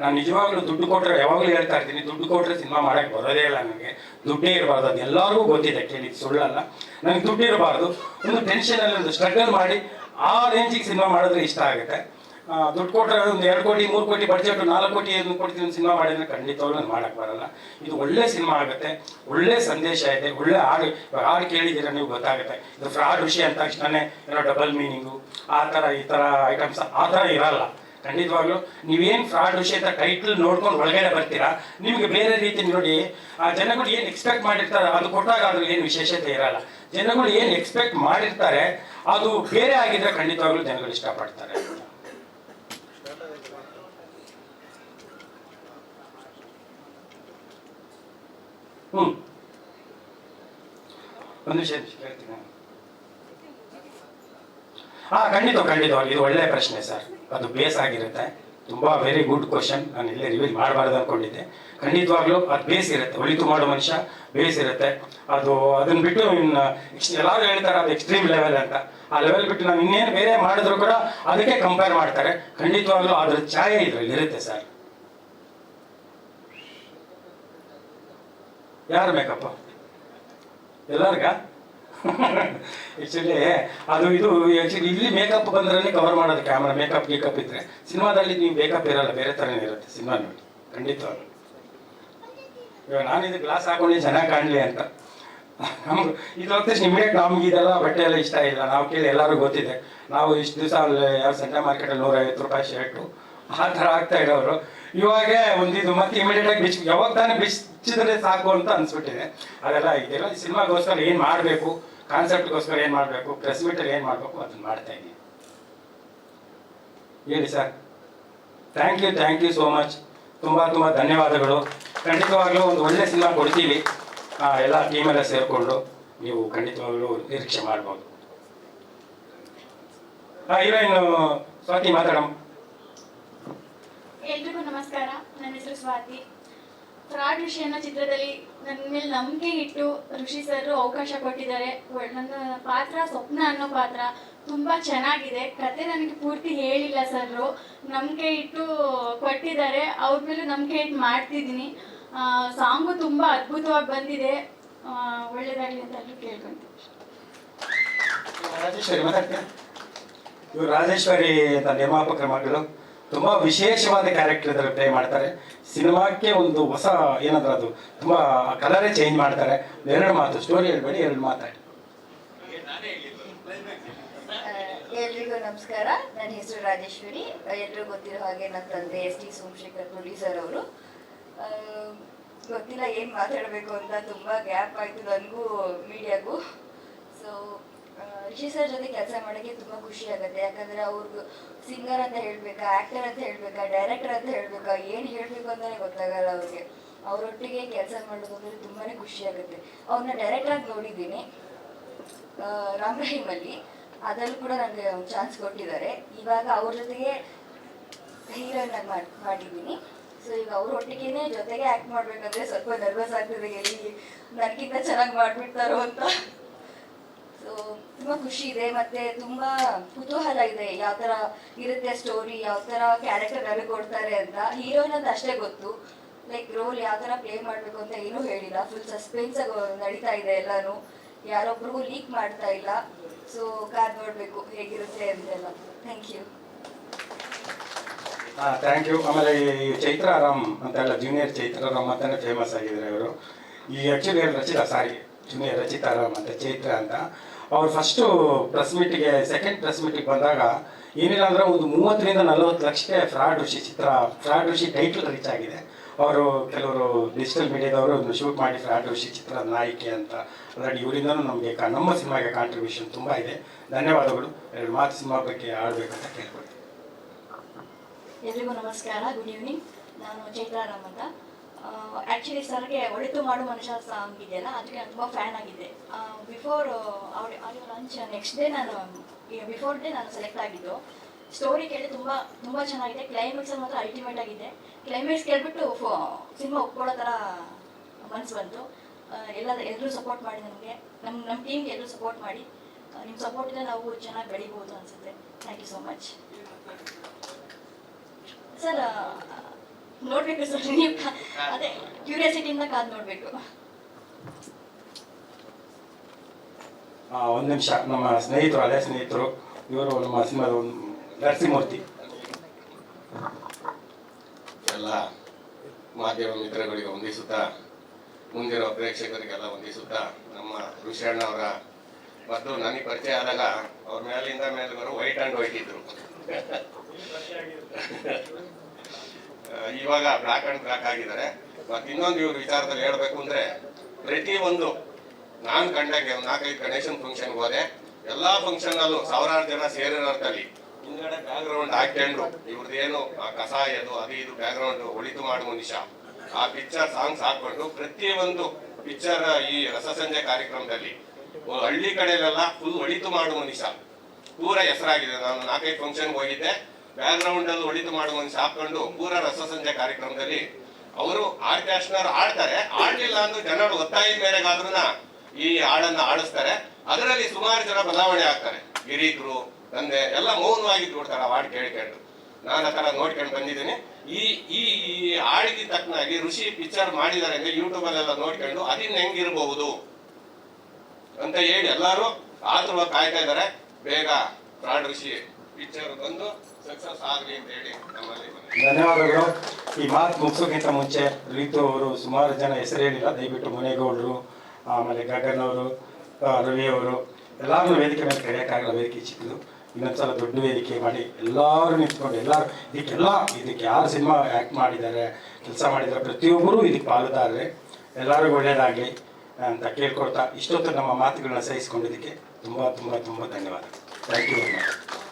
ನಾನು ನಿಜವಾಗ್ಲೂ ದುಡ್ಡು ಕೊಟ್ಟರೆ ಯಾವಾಗಲೂ ಹೇಳ್ತಾ ಇರ್ತೀನಿ, ದುಡ್ಡು ಕೊಟ್ಟರೆ ಸಿನಿಮಾ ಮಾಡಕ್ಕೆ ಬರೋದೇ ಇಲ್ಲ ನನಗೆ. ದುಡ್ಡೇ ಇರಬಾರ್ದು, ಅದು ಎಲ್ಲರಿಗೂ ಗೊತ್ತಿದೆ ಕೇಳಿ ಸುಳ್ಳಲ್ಲ. ನನಗೆ ದುಡ್ಡು ಇರಬಾರ್ದು. ಒಂದು ಟೆನ್ಷನಲ್ಲಿ ಒಂದು ಸ್ಟ್ರಗಲ್ ಮಾಡಿ ಆ ರೇಂಜಿಗೆ ಸಿನಿಮಾ ಮಾಡಿದ್ರೆ ಇಷ್ಟ ಆಗುತ್ತೆ. ದುಡ್ಡು ಕೊಟ್ಟರೆ ಒಂದು ಎರಡು ಕೋಟಿ, ಮೂರು ಕೋಟಿ ಬಡ್ಜೆಟ್ ನಾಲ್ಕು ಕೋಟಿ ಏನು ಕೊಡ್ತೀನಿ ಒಂದು ಸಿನಿಮಾ ಮಾಡಿದ್ರೆ ಖಂಡಿತವಾಗ್ಲೂ ನಾನು ಮಾಡಕ್ಕೆ ಬರಲ್ಲ. ಇದು ಒಳ್ಳೆ ಸಿನಿಮಾ ಆಗುತ್ತೆ, ಒಳ್ಳೆ ಸಂದೇಶ ಇದೆ, ಒಳ್ಳೆ ಹಾಡು ಹಾಡು ಕೇಳಿದ್ದೀರ ನೀವು ಗೊತ್ತಾಗುತ್ತೆ. ಇದು ಫ್ರಾಡ್ ವಿಷಯ ಅಂತ ತಕ್ಷಣನೇ ಏನೋ ಡಬಲ್ ಮೀನಿಂಗು ಆ ಥರ ಈ ಥರ ಐಟಮ್ಸ್ ಆ ಥರ ಇರಲ್ಲ. ಖಂಡಿತವಾಗ್ಲೂ ನೀವೇನು ಫ್ರಾಡ್ ವಿಷಯ ಅಂತ ಟೈಟ್ಲ್ ನೋಡ್ಕೊಂಡು ಒಳಗಡೆ ಬರ್ತೀರಾ? ನಿಮಗೆ ಬೇರೆ ರೀತಿ ನೋಡಿ, ಆ ಜನಗಳು ಏನು ಎಕ್ಸ್ಪೆಕ್ಟ್ ಮಾಡಿರ್ತಾರೆ, ಅದು ಕೊಟ್ಟಾಗ ಅದ್ರ ಏನು ವಿಶೇಷತೆ ಇರಲ್ಲ. ಜನಗಳು ಏನು ಎಕ್ಸ್ಪೆಕ್ಟ್ ಮಾಡಿರ್ತಾರೆ, ಅದು ಬೇರೆ ಆಗಿದ್ರೆ ಖಂಡಿತವಾಗ್ಲೂ ಜನಗಳು ಇಷ್ಟಪಡ್ತಾರೆ ಹ್ಞೂ ಒಂದು ವಿಷಯ ಹೇಳ್ತೀನಿ ಹಾ, ಖಂಡಿತ ಖಂಡಿತವಾಗಿ ಇದು ಒಳ್ಳೆ ಪ್ರಶ್ನೆ ಸರ್. ಅದು ಬೇಸ್ ಆಗಿರುತ್ತೆ. ತುಂಬಾ ವೆರಿ ಗುಡ್ ಕ್ವಶನ್ ನಾನು ಇಲ್ಲೇ ರಿವೀಲ್ ಮಾಡಬಾರ್ದು ಅನ್ಕೊಂಡಿದ್ದೆ. ಖಂಡಿತವಾಗ್ಲೂ ಅದು ಬೇಸ್ ಇರುತ್ತೆ. ಒಳಿತು ಮಾಡೋ ಮನುಷ್ಯ ಬೇಸ್ ಇರುತ್ತೆ. ಅದು ಅದನ್ನ ಬಿಟ್ಟು ಇನ್ನು ಎಲ್ಲರೂ ಹೇಳ್ತಾರೆ ಅದು ಎಕ್ಸ್ಟ್ರೀಮ್ ಲೆವೆಲ್ ಅಂತ. ಆ ಲೆವೆಲ್ ಬಿಟ್ಟು ನಾನು ಇನ್ನೇನು ಬೇರೆ ಮಾಡಿದ್ರು ಕೂಡ ಅದಕ್ಕೆ ಕಂಪೇರ್ ಮಾಡ್ತಾರೆ. ಖಂಡಿತವಾಗ್ಲೂ ಅದ್ರ ಛಾಯೆ ಇದ್ರಲ್ಲಿ ಇರುತ್ತೆ ಸರ್. ಯಾರು ಬೇಕಪ್ಪ ಎಲ್ಲರಿಗ? ಆಕ್ಚುಲಿ ಅದು ಇದು ಆ್ಯಕ್ಚುಲಿ ಇಲ್ಲಿ ಮೇಕಪ್ ಬಂದ್ರೆ ಕವರ್ ಮಾಡೋದು ಕ್ಯಾಮ್ರಾ ಮೇಕಪ್ ಗೀಕಪ್ ಇದ್ರೆ. ಸಿನಿಮಾದಲ್ಲಿ ನೀವು ಮೇಕಪ್ ಇರಲ್ಲ, ಬೇರೆ ಥರನೇ ಇರುತ್ತೆ ಸಿನಿಮಾ ನೋಡಿ. ಖಂಡಿತ ಇವಾಗ ಇದು ಗ್ಲಾಸ್ ಹಾಕೊಂಡು ಚೆನ್ನಾಗಿ ಕಾಣಲಿ ಅಂತ. ನಮ್ಗೆ ಇದು ತಕ್ಷಣ ಇಮಿಡಿಯೇಟ್ ನಮ್ಗೆ ಇದೆಲ್ಲ ಬಟ್ಟೆ ಎಲ್ಲ ಇಷ್ಟ ಇಲ್ಲ. ನಾವು ಕೇಳಿ ಎಲ್ಲರೂ ಗೊತ್ತಿದೆ. ನಾವು ಇಷ್ಟು ದಿವಸ ಅಲ್ಲಿ ಯಾವ ಸಂಡೆ ಮಾರ್ಕೆಟಲ್ಲಿ ನೂರೈವತ್ತು ರೂಪಾಯಿ ಶರ್ಟು ಆ ಥರ ಆಗ್ತಾ ಇರೋರು. ಇವಾಗ ಒಂದಿದು ಮತ್ತೆ ಇಮಿಡಿಯೇಟ್ ಆಗಿ ಬಿಚ್ ಯಾವಾಗ ತಾನೇ ಬಿಚ್ಚಿದ್ರೆ ಸಾಕು ಅಂತ ಅನ್ಸ್ಬಿಟ್ಟಿದೆ ಅದೆಲ್ಲ ಇದೆಲ್ಲ ಸಿನಿಮಾಗೋಸ್ಕರ ಏನು ಮಾಡಬೇಕು ಕಾನ್ಸೆಪ್ಟ್ಗೋಸ್ಕರ ಏನು ಮಾಡಬೇಕು ಪ್ರೆಸ್ ಮೀಟರ್ ಏನು ಮಾಡಬೇಕು ಅದನ್ನ ಮಾಡ್ತಾ ಇದ್ದೀನಿ. ಹೇಳಿ sir. Thank you thank you so much ತುಂಬ ತುಂಬ ಧನ್ಯವಾದಗಳು. ಖಂಡಿತವಾಗ್ಲೂ ಒಂದು ಒಳ್ಳೆ ಸಿನಿಮಾ ಕೊಡ್ತೀವಿ. ಎಲ್ಲ ಟೀಮೆಲ್ಲ ಸೇರಿಕೊಂಡು ನೀವು ಖಂಡಿತವಾಗಲೂ ನಿರೀಕ್ಷೆ ಮಾಡ್ಬೋದು. ಹೀರೋಯಿನ್, ಸ್ವಾತಿ ಮಾತಾಡಮ್ಮ. ಎಲ್ರಿಗೂ ನಮಸ್ಕಾರ. ನನ್ನ ಹೆಸರು ಸ್ವಾತಿ. ಫ್ರಾಡ್ ವಿಷಯನ ಚಿತ್ರದಲ್ಲಿ ನನ್ನ ಮೇಲೆ ನಂಬಿಕೆ ಇಟ್ಟು ಋಷಿ ಸರ್ ಅವಕಾಶ ಕೊಟ್ಟಿದ್ದಾರೆ. ನನ್ನ ಪಾತ್ರ, ಸ್ವಪ್ನ ಅನ್ನೋ ಪಾತ್ರ ತುಂಬ ಚೆನ್ನಾಗಿದೆ. ಕತೆ ನನಗೆ ಪೂರ್ತಿ ಹೇಳಿಲ್ಲ ಸರ್ ನಂಬಿಕೆ ಇಟ್ಟು ಕೊಟ್ಟಿದ್ದಾರೆ. ಅವ್ರ ಮೇಲೂ ನಂಬಿಕೆ ಇಟ್ಟು ಮಾಡ್ತಿದ್ದೀನಿ. ಸಾಂಗು ತುಂಬ ಅದ್ಭುತವಾಗಿ ಬಂದಿದೆ. ಒಳ್ಳೇದಾಗಲಿ ಅಂತ ಕೇಳ್ಕೊಂತೀನಿ ರಾಜೇಶ್ವರಿ ರಾಜೇಶ್ವರಿ ನಿರ್ಮಾಪಕರ ಮಗಳು ತುಂಬಾ ವಿಶೇಷವಾದ ಕ್ಯಾರೆಕ್ಟರ್ ಇದ್ರೆ ಪ್ಲೇ ಮಾಡ್ತಾರೆ. ಸಿನಿಮಾಕ್ಕೆ ಒಂದು ಹೊಸ ಏನಂದ್ರೆ ಅದು ತುಂಬಾ ಕಲರೇ ಚೇಂಜ್ ಮಾಡ್ತಾರೆ. ಎರಡು ಮಾತು ಸ್ಟೋರಿ ಹೇಳ್ಬೇಡಿ ಎರಡು ಮಾತಾಡಿ. ಎಲ್ರಿಗೂ ನಮಸ್ಕಾರ. ನನ್ನ ಹೆಸರು ರಾಜೇಶ್ವರಿ. ಎಲ್ರಿಗೂ ಗೊತ್ತಿರೋ ಹಾಗೆ ನನ್ನ ತಂದೆ ಎಸ್ ಟಿ ಸೋಮಶೇಖರ್ ಪ್ರೊಡ್ಯೂಸರ್ ಅವರು. ಗೊತ್ತಿಲ್ಲ ಏನು ಮಾತಾಡಬೇಕು ಅಂತ ತುಂಬ ಗ್ಯಾಪ್ ಆಯಿತು ನನಗೂ ಮೀಡಿಯಾಗೂ ಸೊ ಸರ್ ಜೊತೆ ಕೆಲಸ ಮಾಡೋಕ್ಕೆ ತುಂಬ ಖುಷಿ ಆಗುತ್ತೆ. ಯಾಕಂದ್ರೆ ಅವ್ರಿಗೂ ಸಿಂಗರ್ ಅಂತ ಹೇಳಬೇಕಾ ಆಕ್ಟರ್ ಅಂತ ಹೇಳಬೇಕಾ ಡೈರೆಕ್ಟರ್ ಅಂತ ಹೇಳಬೇಕಾ ಏನು ಹೇಳಬೇಕು ಅಂತಾನೆ ಗೊತ್ತಾಗಲ್ಲ ಅವ್ರಿಗೆ. ಅವರೊಟ್ಟಿಗೆ ಕೆಲಸ ಮಾಡೋದು ತುಂಬಾನೇ ತುಂಬಾ ಖುಷಿ ಆಗುತ್ತೆ. ಅವ್ರನ್ನ ಡೈರೆಕ್ಟಾಗಿ ನೋಡಿದ್ದೀನಿ ಆ, ರಾಮ್ ರಹೀಮ್ ಅಲ್ಲಿ ಅದರಲ್ಲೂ ಕೂಡ ನನಗೆ ಚಾನ್ಸ್ ಕೊಟ್ಟಿದ್ದಾರೆ. ಇವಾಗ ಅವ್ರ ಜೊತೆಗೆ ಹೀರೋಯಿನ್ ಆಗಿ ಮಾಡಿ ಮಾಡಿದ್ದೀನಿ. ಸೊ ಈಗ ಅವ್ರ ಒಟ್ಟಿಗೆನೆ ಜೊತೆಗೆ ಆಕ್ಟ್ ಮಾಡ್ಬೇಕಂದ್ರೆ ಸ್ವಲ್ಪ ನರ್ವಸ್ ಆಗ್ತದೆ ಎಲ್ಲಿ ನನಗಿಂತ ಚೆನ್ನಾಗಿ ಮಾಡ್ಬಿಡ್ತಾರೋ ಅಂತ. ಸೊ ತುಂಬ ಖುಷಿ ಇದೆ. ಮತ್ತೆ ತುಂಬ ಕುತೂಹಲ ಇದೆ. ಯಾವ ಥರ ಇರುತ್ತೆ ಸ್ಟೋರಿ ಯಾವ ಥರ ಕ್ಯಾರೆಕ್ಟರ್ ನನಗೆ ಕೊಡ್ತಾರೆ ಅಂತ. ಹೀರೋಯಿನ್ ಅಂತ ಅಷ್ಟೇ ಗೊತ್ತು. ಲೈಕ್ ರೋಲ್ ಯಾವ ಥರ ಪ್ಲೇ ಮಾಡಬೇಕು ಅಂತ ಏನೂ ಹೇಳಿಲ್ಲ. ಫುಲ್ ಸಸ್ಪೆನ್ಸ್ ನಡೀತಾ ಇದೆ ಎಲ್ಲಾನು. ಯಾರೊಬ್ರಿಗೂ ಲೀಕ್ ಮಾಡ್ತಾ ಇಲ್ಲ. ಸೊ ಕಾರ್ ನೋಡಬೇಕು ಹೇಗಿರುತ್ತೆ ಅಂತೆಲ್ಲ. ಥ್ಯಾಂಕ್ ಯು ಥ್ಯಾಂಕ್ ಯು ಆಮೇಲೆ ಈ ಚೈತ್ರಾರಾಮ್ ಅಂತೆಲ್ಲ ಜೂನಿಯರ್ ಚೈತ್ರಾರಾಮ್ ಅಂತಾನೆ ಫೇಮಸ್ ಆಗಿದ್ದಾರೆ ಅವರು ಈ actually Rachita, sorry. Junior Rachitaram ಅಂತ ಚೈತ್ರ ಅಂತ. ಅವ್ರು ಫಸ್ಟು ಪ್ರೆಸ್ ಮೀಟಿಗೆ ಸೆಕೆಂಡ್ ಪ್ರೆಸ್ ಮೀಟಿಗೆ ಬಂದಾಗ ಏನಿಲ್ಲ ಅಂದ್ರೆ ಒಂದು ಮೂವತ್ತರಿಂದ ನಲವತ್ತು ಲಕ್ಷಕ್ಕೆ ಫ್ರಾಡ್ ಋಷಿ ಚಿತ್ರ ಫ್ರಾಡ್ ಋಷಿ ಟೈಟಲ್ ರೀಚ್ ಆಗಿದೆ. ಅವರು ಕೆಲವರು ಡಿಜಿಟಲ್ ಮೀಡಿಯಾದವರು ಒಂದು ಶೂಟ್ ಮಾಡಿ ಫ್ರಾಡ್ ಋಷಿ ಚಿತ್ರ ನಾಯಕಿ ಅಂತ. ಅದರಲ್ಲಿ ಇವರಿಂದನೂ ನಮಗೆ ನಮ್ಮ ಸಿನಿಮಾಗೆ ಕಾಂಟ್ರಿಬ್ಯೂಷನ್ ತುಂಬ ಇದೆ. ಧನ್ಯವಾದಗಳು. ಎರಡು ಮಾತು ಸಿನಿಮಾ ಬಗ್ಗೆ ಆಡಬೇಕಂತ ಕೇಳ್ಕೊಳ್ತೀನಿ. ಎಲ್ರಿಗೂ ನಮಸ್ಕಾರ. ಗುಡ್ ಈವ್ನಿಂಗ್ ನಾನು ಚೈತ್ರಾರಾಮ್ ಅಂತ ಆ್ಯಕ್ಚುಲಿ ಸರ್ಗೆ ಒಳಿತು ಮಾಡು ಮನುಷ್ಯ ಸಾಂಗ್ ಇದೆಯಲ್ಲ ಅದಕ್ಕೆ ನಾನು ತುಂಬ ಫ್ಯಾನ್ ಆಗಿದ್ದೆ. ಬಿಫೋರ್ ಅವ್ರ ಆಡಿಯೋ ಲಂಚ್ ನೆಕ್ಸ್ಟ್ ಡೇ ನಾನು ಬಿಫೋರ್ ಡೇ ನಾನು ಸೆಲೆಕ್ಟ್ ಆಗಿದ್ದು ಸ್ಟೋರಿ ಕೇಳಿ ತುಂಬ ತುಂಬ ಚೆನ್ನಾಗಿದೆ. ಕ್ಲೈಮ್ಯಾಕ್ಸ್ ಮಾತ್ರ ಅಲ್ಟಿಮೇಟ್ ಆಗಿದೆ. ಕ್ಲೈಮ್ಯಾಕ್ಸ್ ಕೇಳ್ಬಿಟ್ಟು ಸಿನಿಮಾ ಒಪ್ಕೊಳ್ಳೋ ಥರ ಮನಸ್ಸು ಬಂತು. ಎಲ್ಲ ಎಲ್ಲರೂ ಸಪೋರ್ಟ್ ಮಾಡಿ ನಮಗೆ. ನಮ್ಮ ನಮ್ಮ ಟೀಮ್ಗೆ ಎಲ್ಲರೂ ಸಪೋರ್ಟ್ ಮಾಡಿ. ನಿಮ್ಮ ಸಪೋರ್ಟಿಂದ ನಾವು ಚೆನ್ನಾಗಿ ಬೆಳಿಬೋದು ಅನಿಸುತ್ತೆ. Thank you so much sir ನೋಡ್ಬೇಕು ಸರ್ ನೀವು ಅದೇ ಕ್ಯೂರಿಯಾಸಿಟಿಯಿಂದ ಕಾದು ನೋಡ್ಬೇಕು. ಆ, ಒಂದು ನಿಮಿಷ ನಮ್ಮ ಸ್ನೇಹಿತರು ಅದೇ ಸ್ನೇಹಿತರು ಇವರು ನಮ್ಮ ಸಿನಿಮಾದ ಒಂದು ನರಸಿಂಹಮೂರ್ತಿ. ಎಲ್ಲ ಮಾಧ್ಯಮ ಮಿತ್ರಗಳಿಗೆ ವಂದಿಸುತ್ತಾ ಮುಂದಿರೋ ಪ್ರೇಕ್ಷಕರಿಗೆಲ್ಲ ವಂದಿಸುತ್ತಾ ನಮ್ಮ ಋಷಿಯಣ್ಣ ಅವರ ಮತ್ತು ನನಗೆ ಪರಿಚಯ ಆದಾಗ ಅವ್ರ ಮೇಲಿಂದ ಮೇಲ್ಗರು ವೈಟ್ ಆ್ಯಂಡ್ ವೈಟ್ ಇದ್ರು. ಇವಾಗ ಬ್ಲಾಕ್ ಅಂಡ್ ಬ್ಲಾಕ್ ಆಗಿದ್ದಾರೆ. ಮತ್ತೆ ಇನ್ನೊಂದು ಇವ್ರ ವಿಚಾರದಲ್ಲಿ ಹೇಳಬೇಕು ಅಂದ್ರೆ, ಪ್ರತಿ ಒಂದು ನಾನು ಕಂಡಾಗೆ ಒಂದು ನಾಲ್ಕೈದು ಗಣೇಶನ್ ಫಂಕ್ಷನ್ ಹೋದೆ. ಎಲ್ಲಾ ಫಂಕ್ಷನ್ ಅಲ್ಲೂ ಸಾವಿರಾರು ಜನ ಸೇರಿರೋರ್ತಲ್ಲಿ ಹಿಂದ್ಗಡೆ ಬ್ಯಾಕ್ ಗ್ರೌಂಡ್ ಹಾಕೊಂಡು ಇವ್ರದ್ದೇನು ಆ ಕಸಾಯದು ಅದು ಇದು ಬ್ಯಾಕ್ ಗ್ರೌಂಡ್ ಒಳಿತು ಮಾಡು ಮನುಷ್ಯ. ಆ ಪಿಕ್ಚರ್ ಸಾಂಗ್ಸ್ ಹಾಕೊಂಡು ಪ್ರತಿಯೊಂದು ಪಿಕ್ಚರ್ ಈ ರಸಸಂಜೆ ಕಾರ್ಯಕ್ರಮದಲ್ಲಿ ಹಳ್ಳಿ ಕಡೆಯಲ್ಲೆಲ್ಲ ಫುಲ್ ಒಳಿತು ಮಾಡುವ ಮನುಷ್ಯ. ಪೂರ ಹೆಸರಾಗಿದೆ. ನಾನು ನಾಲ್ಕೈದು ಫಂಕ್ಷನ್ ಹೋಗಿದ್ದೆ. ಬ್ಯಾಕ್ ಗ್ರೌಂಡ್ ಅಲ್ಲಿ ಒಳಿತು ಮಾಡುವಂತ ಹಾಕೊಂಡು ಪೂರ ರಸಸಂಜೆ ಕಾರ್ಯಕ್ರಮದಲ್ಲಿ ಅವರು ಆರ್ಕೆಸ್ಟ್ರಾರ್ ಆಡ್ತಾರೆ. ಆಡ್ಲಿಲ್ಲ ಅಂದ್ರೆ ಜನರು ಒತ್ತಾಯ ಮೇರೆಗಾದ್ರೂ ಈ ಹಾಡನ್ನ ಆಡಿಸ್ತಾರೆ ಅದರಲ್ಲಿ ಸುಮಾರು ಜನ ಬದಲಾವಣೆ ಆಗ್ತಾರೆ. ಹಿರೀಕರು, ತಂದೆ ಎಲ್ಲ ಮೌನವಾಗಿ ಕೊಡ್ತಾರೆ ಆ ಹಾಡು ಕೇಳ್ಕೊಂಡು ನಾನು ಆ ತರ ನೋಡ್ಕೊಂಡು ಬಂದಿದ್ದೀನಿ. ಈ ಈ ಹಾಡಿಗೆ ತಕ್ಕನಾಗಿ ಋಷಿ ಪಿಕ್ಚರ್ ಮಾಡಿದ್ದಾರೆ ಅಂದ್ರೆ ಯೂಟ್ಯೂಬ್ ಅಲ್ಲೆಲ್ಲ ನೋಡ್ಕೊಂಡು ಅದಿನ್ ಹೆಂಗಿರಬಹುದು ಅಂತ ಹೇಳಿ ಎಲ್ಲರೂ ಆತುರ ಕಾಯ್ತಾ ಇದ್ದಾರೆ. ಬೇಗ ಪ್ರಾಣ ಋಷಿ ಪಿಕ್ಚರ್ ಬಂದು ಧನ್ಯವಾದಗಳು. ಈ ಮಾತು ಮುಗಿಸೋಕ್ಕಿಂತ ಮುಂಚೆ ರೀತು ಅವರು ಸುಮಾರು ಜನ ಹೆಸರು ಹೇಳಿಲ್ಲ. ದಯವಿಟ್ಟು ಮುನೇಗೌಡರು, ಆಮೇಲೆ ಗಗನ್ ಅವರು ರವಿ ಅವರು ಎಲ್ಲರೂ ವೇದಿಕೆ ಮೇಲೆ ಕರೆಯೋಕ್ಕಾಗಲ್ಲ. ವೇದಿಕೆ ಚಿಕ್ಕದು. ಇನ್ನೊಂದ್ಸಲ ದೊಡ್ಡ ವೇದಿಕೆ ಮಾಡಿ ಎಲ್ಲರೂ ನಿಂತ್ಕೊಂಡು ಎಲ್ಲರೂ ಇದಕ್ಕೆಲ್ಲ, ಇದಕ್ಕೆ ಯಾರು ಸಿನಿಮಾ ಆ್ಯಕ್ಟ್ ಮಾಡಿದ್ದಾರೆ, ಕೆಲಸ ಮಾಡಿದ್ದಾರೆ, ಪ್ರತಿಯೊಬ್ಬರೂ ಇದಕ್ಕೆ ಪಾಲುದಾರರೆ. ಎಲ್ಲರಿಗೂ ಒಳ್ಳೆಯದಾಗಲಿ ಅಂತ ಕೇಳ್ಕೊಳ್ತಾ ಇಷ್ಟೊತ್ತು ನಮ್ಮ ಮಾತುಗಳನ್ನ ಸಹಿಸ್ಕೊಂಡಿದ್ದಕ್ಕೆ ತುಂಬ ತುಂಬ ತುಂಬ ಧನ್ಯವಾದ ಥ್ಯಾಂಕ್ ಯು ವೆರಿ ಮಚ್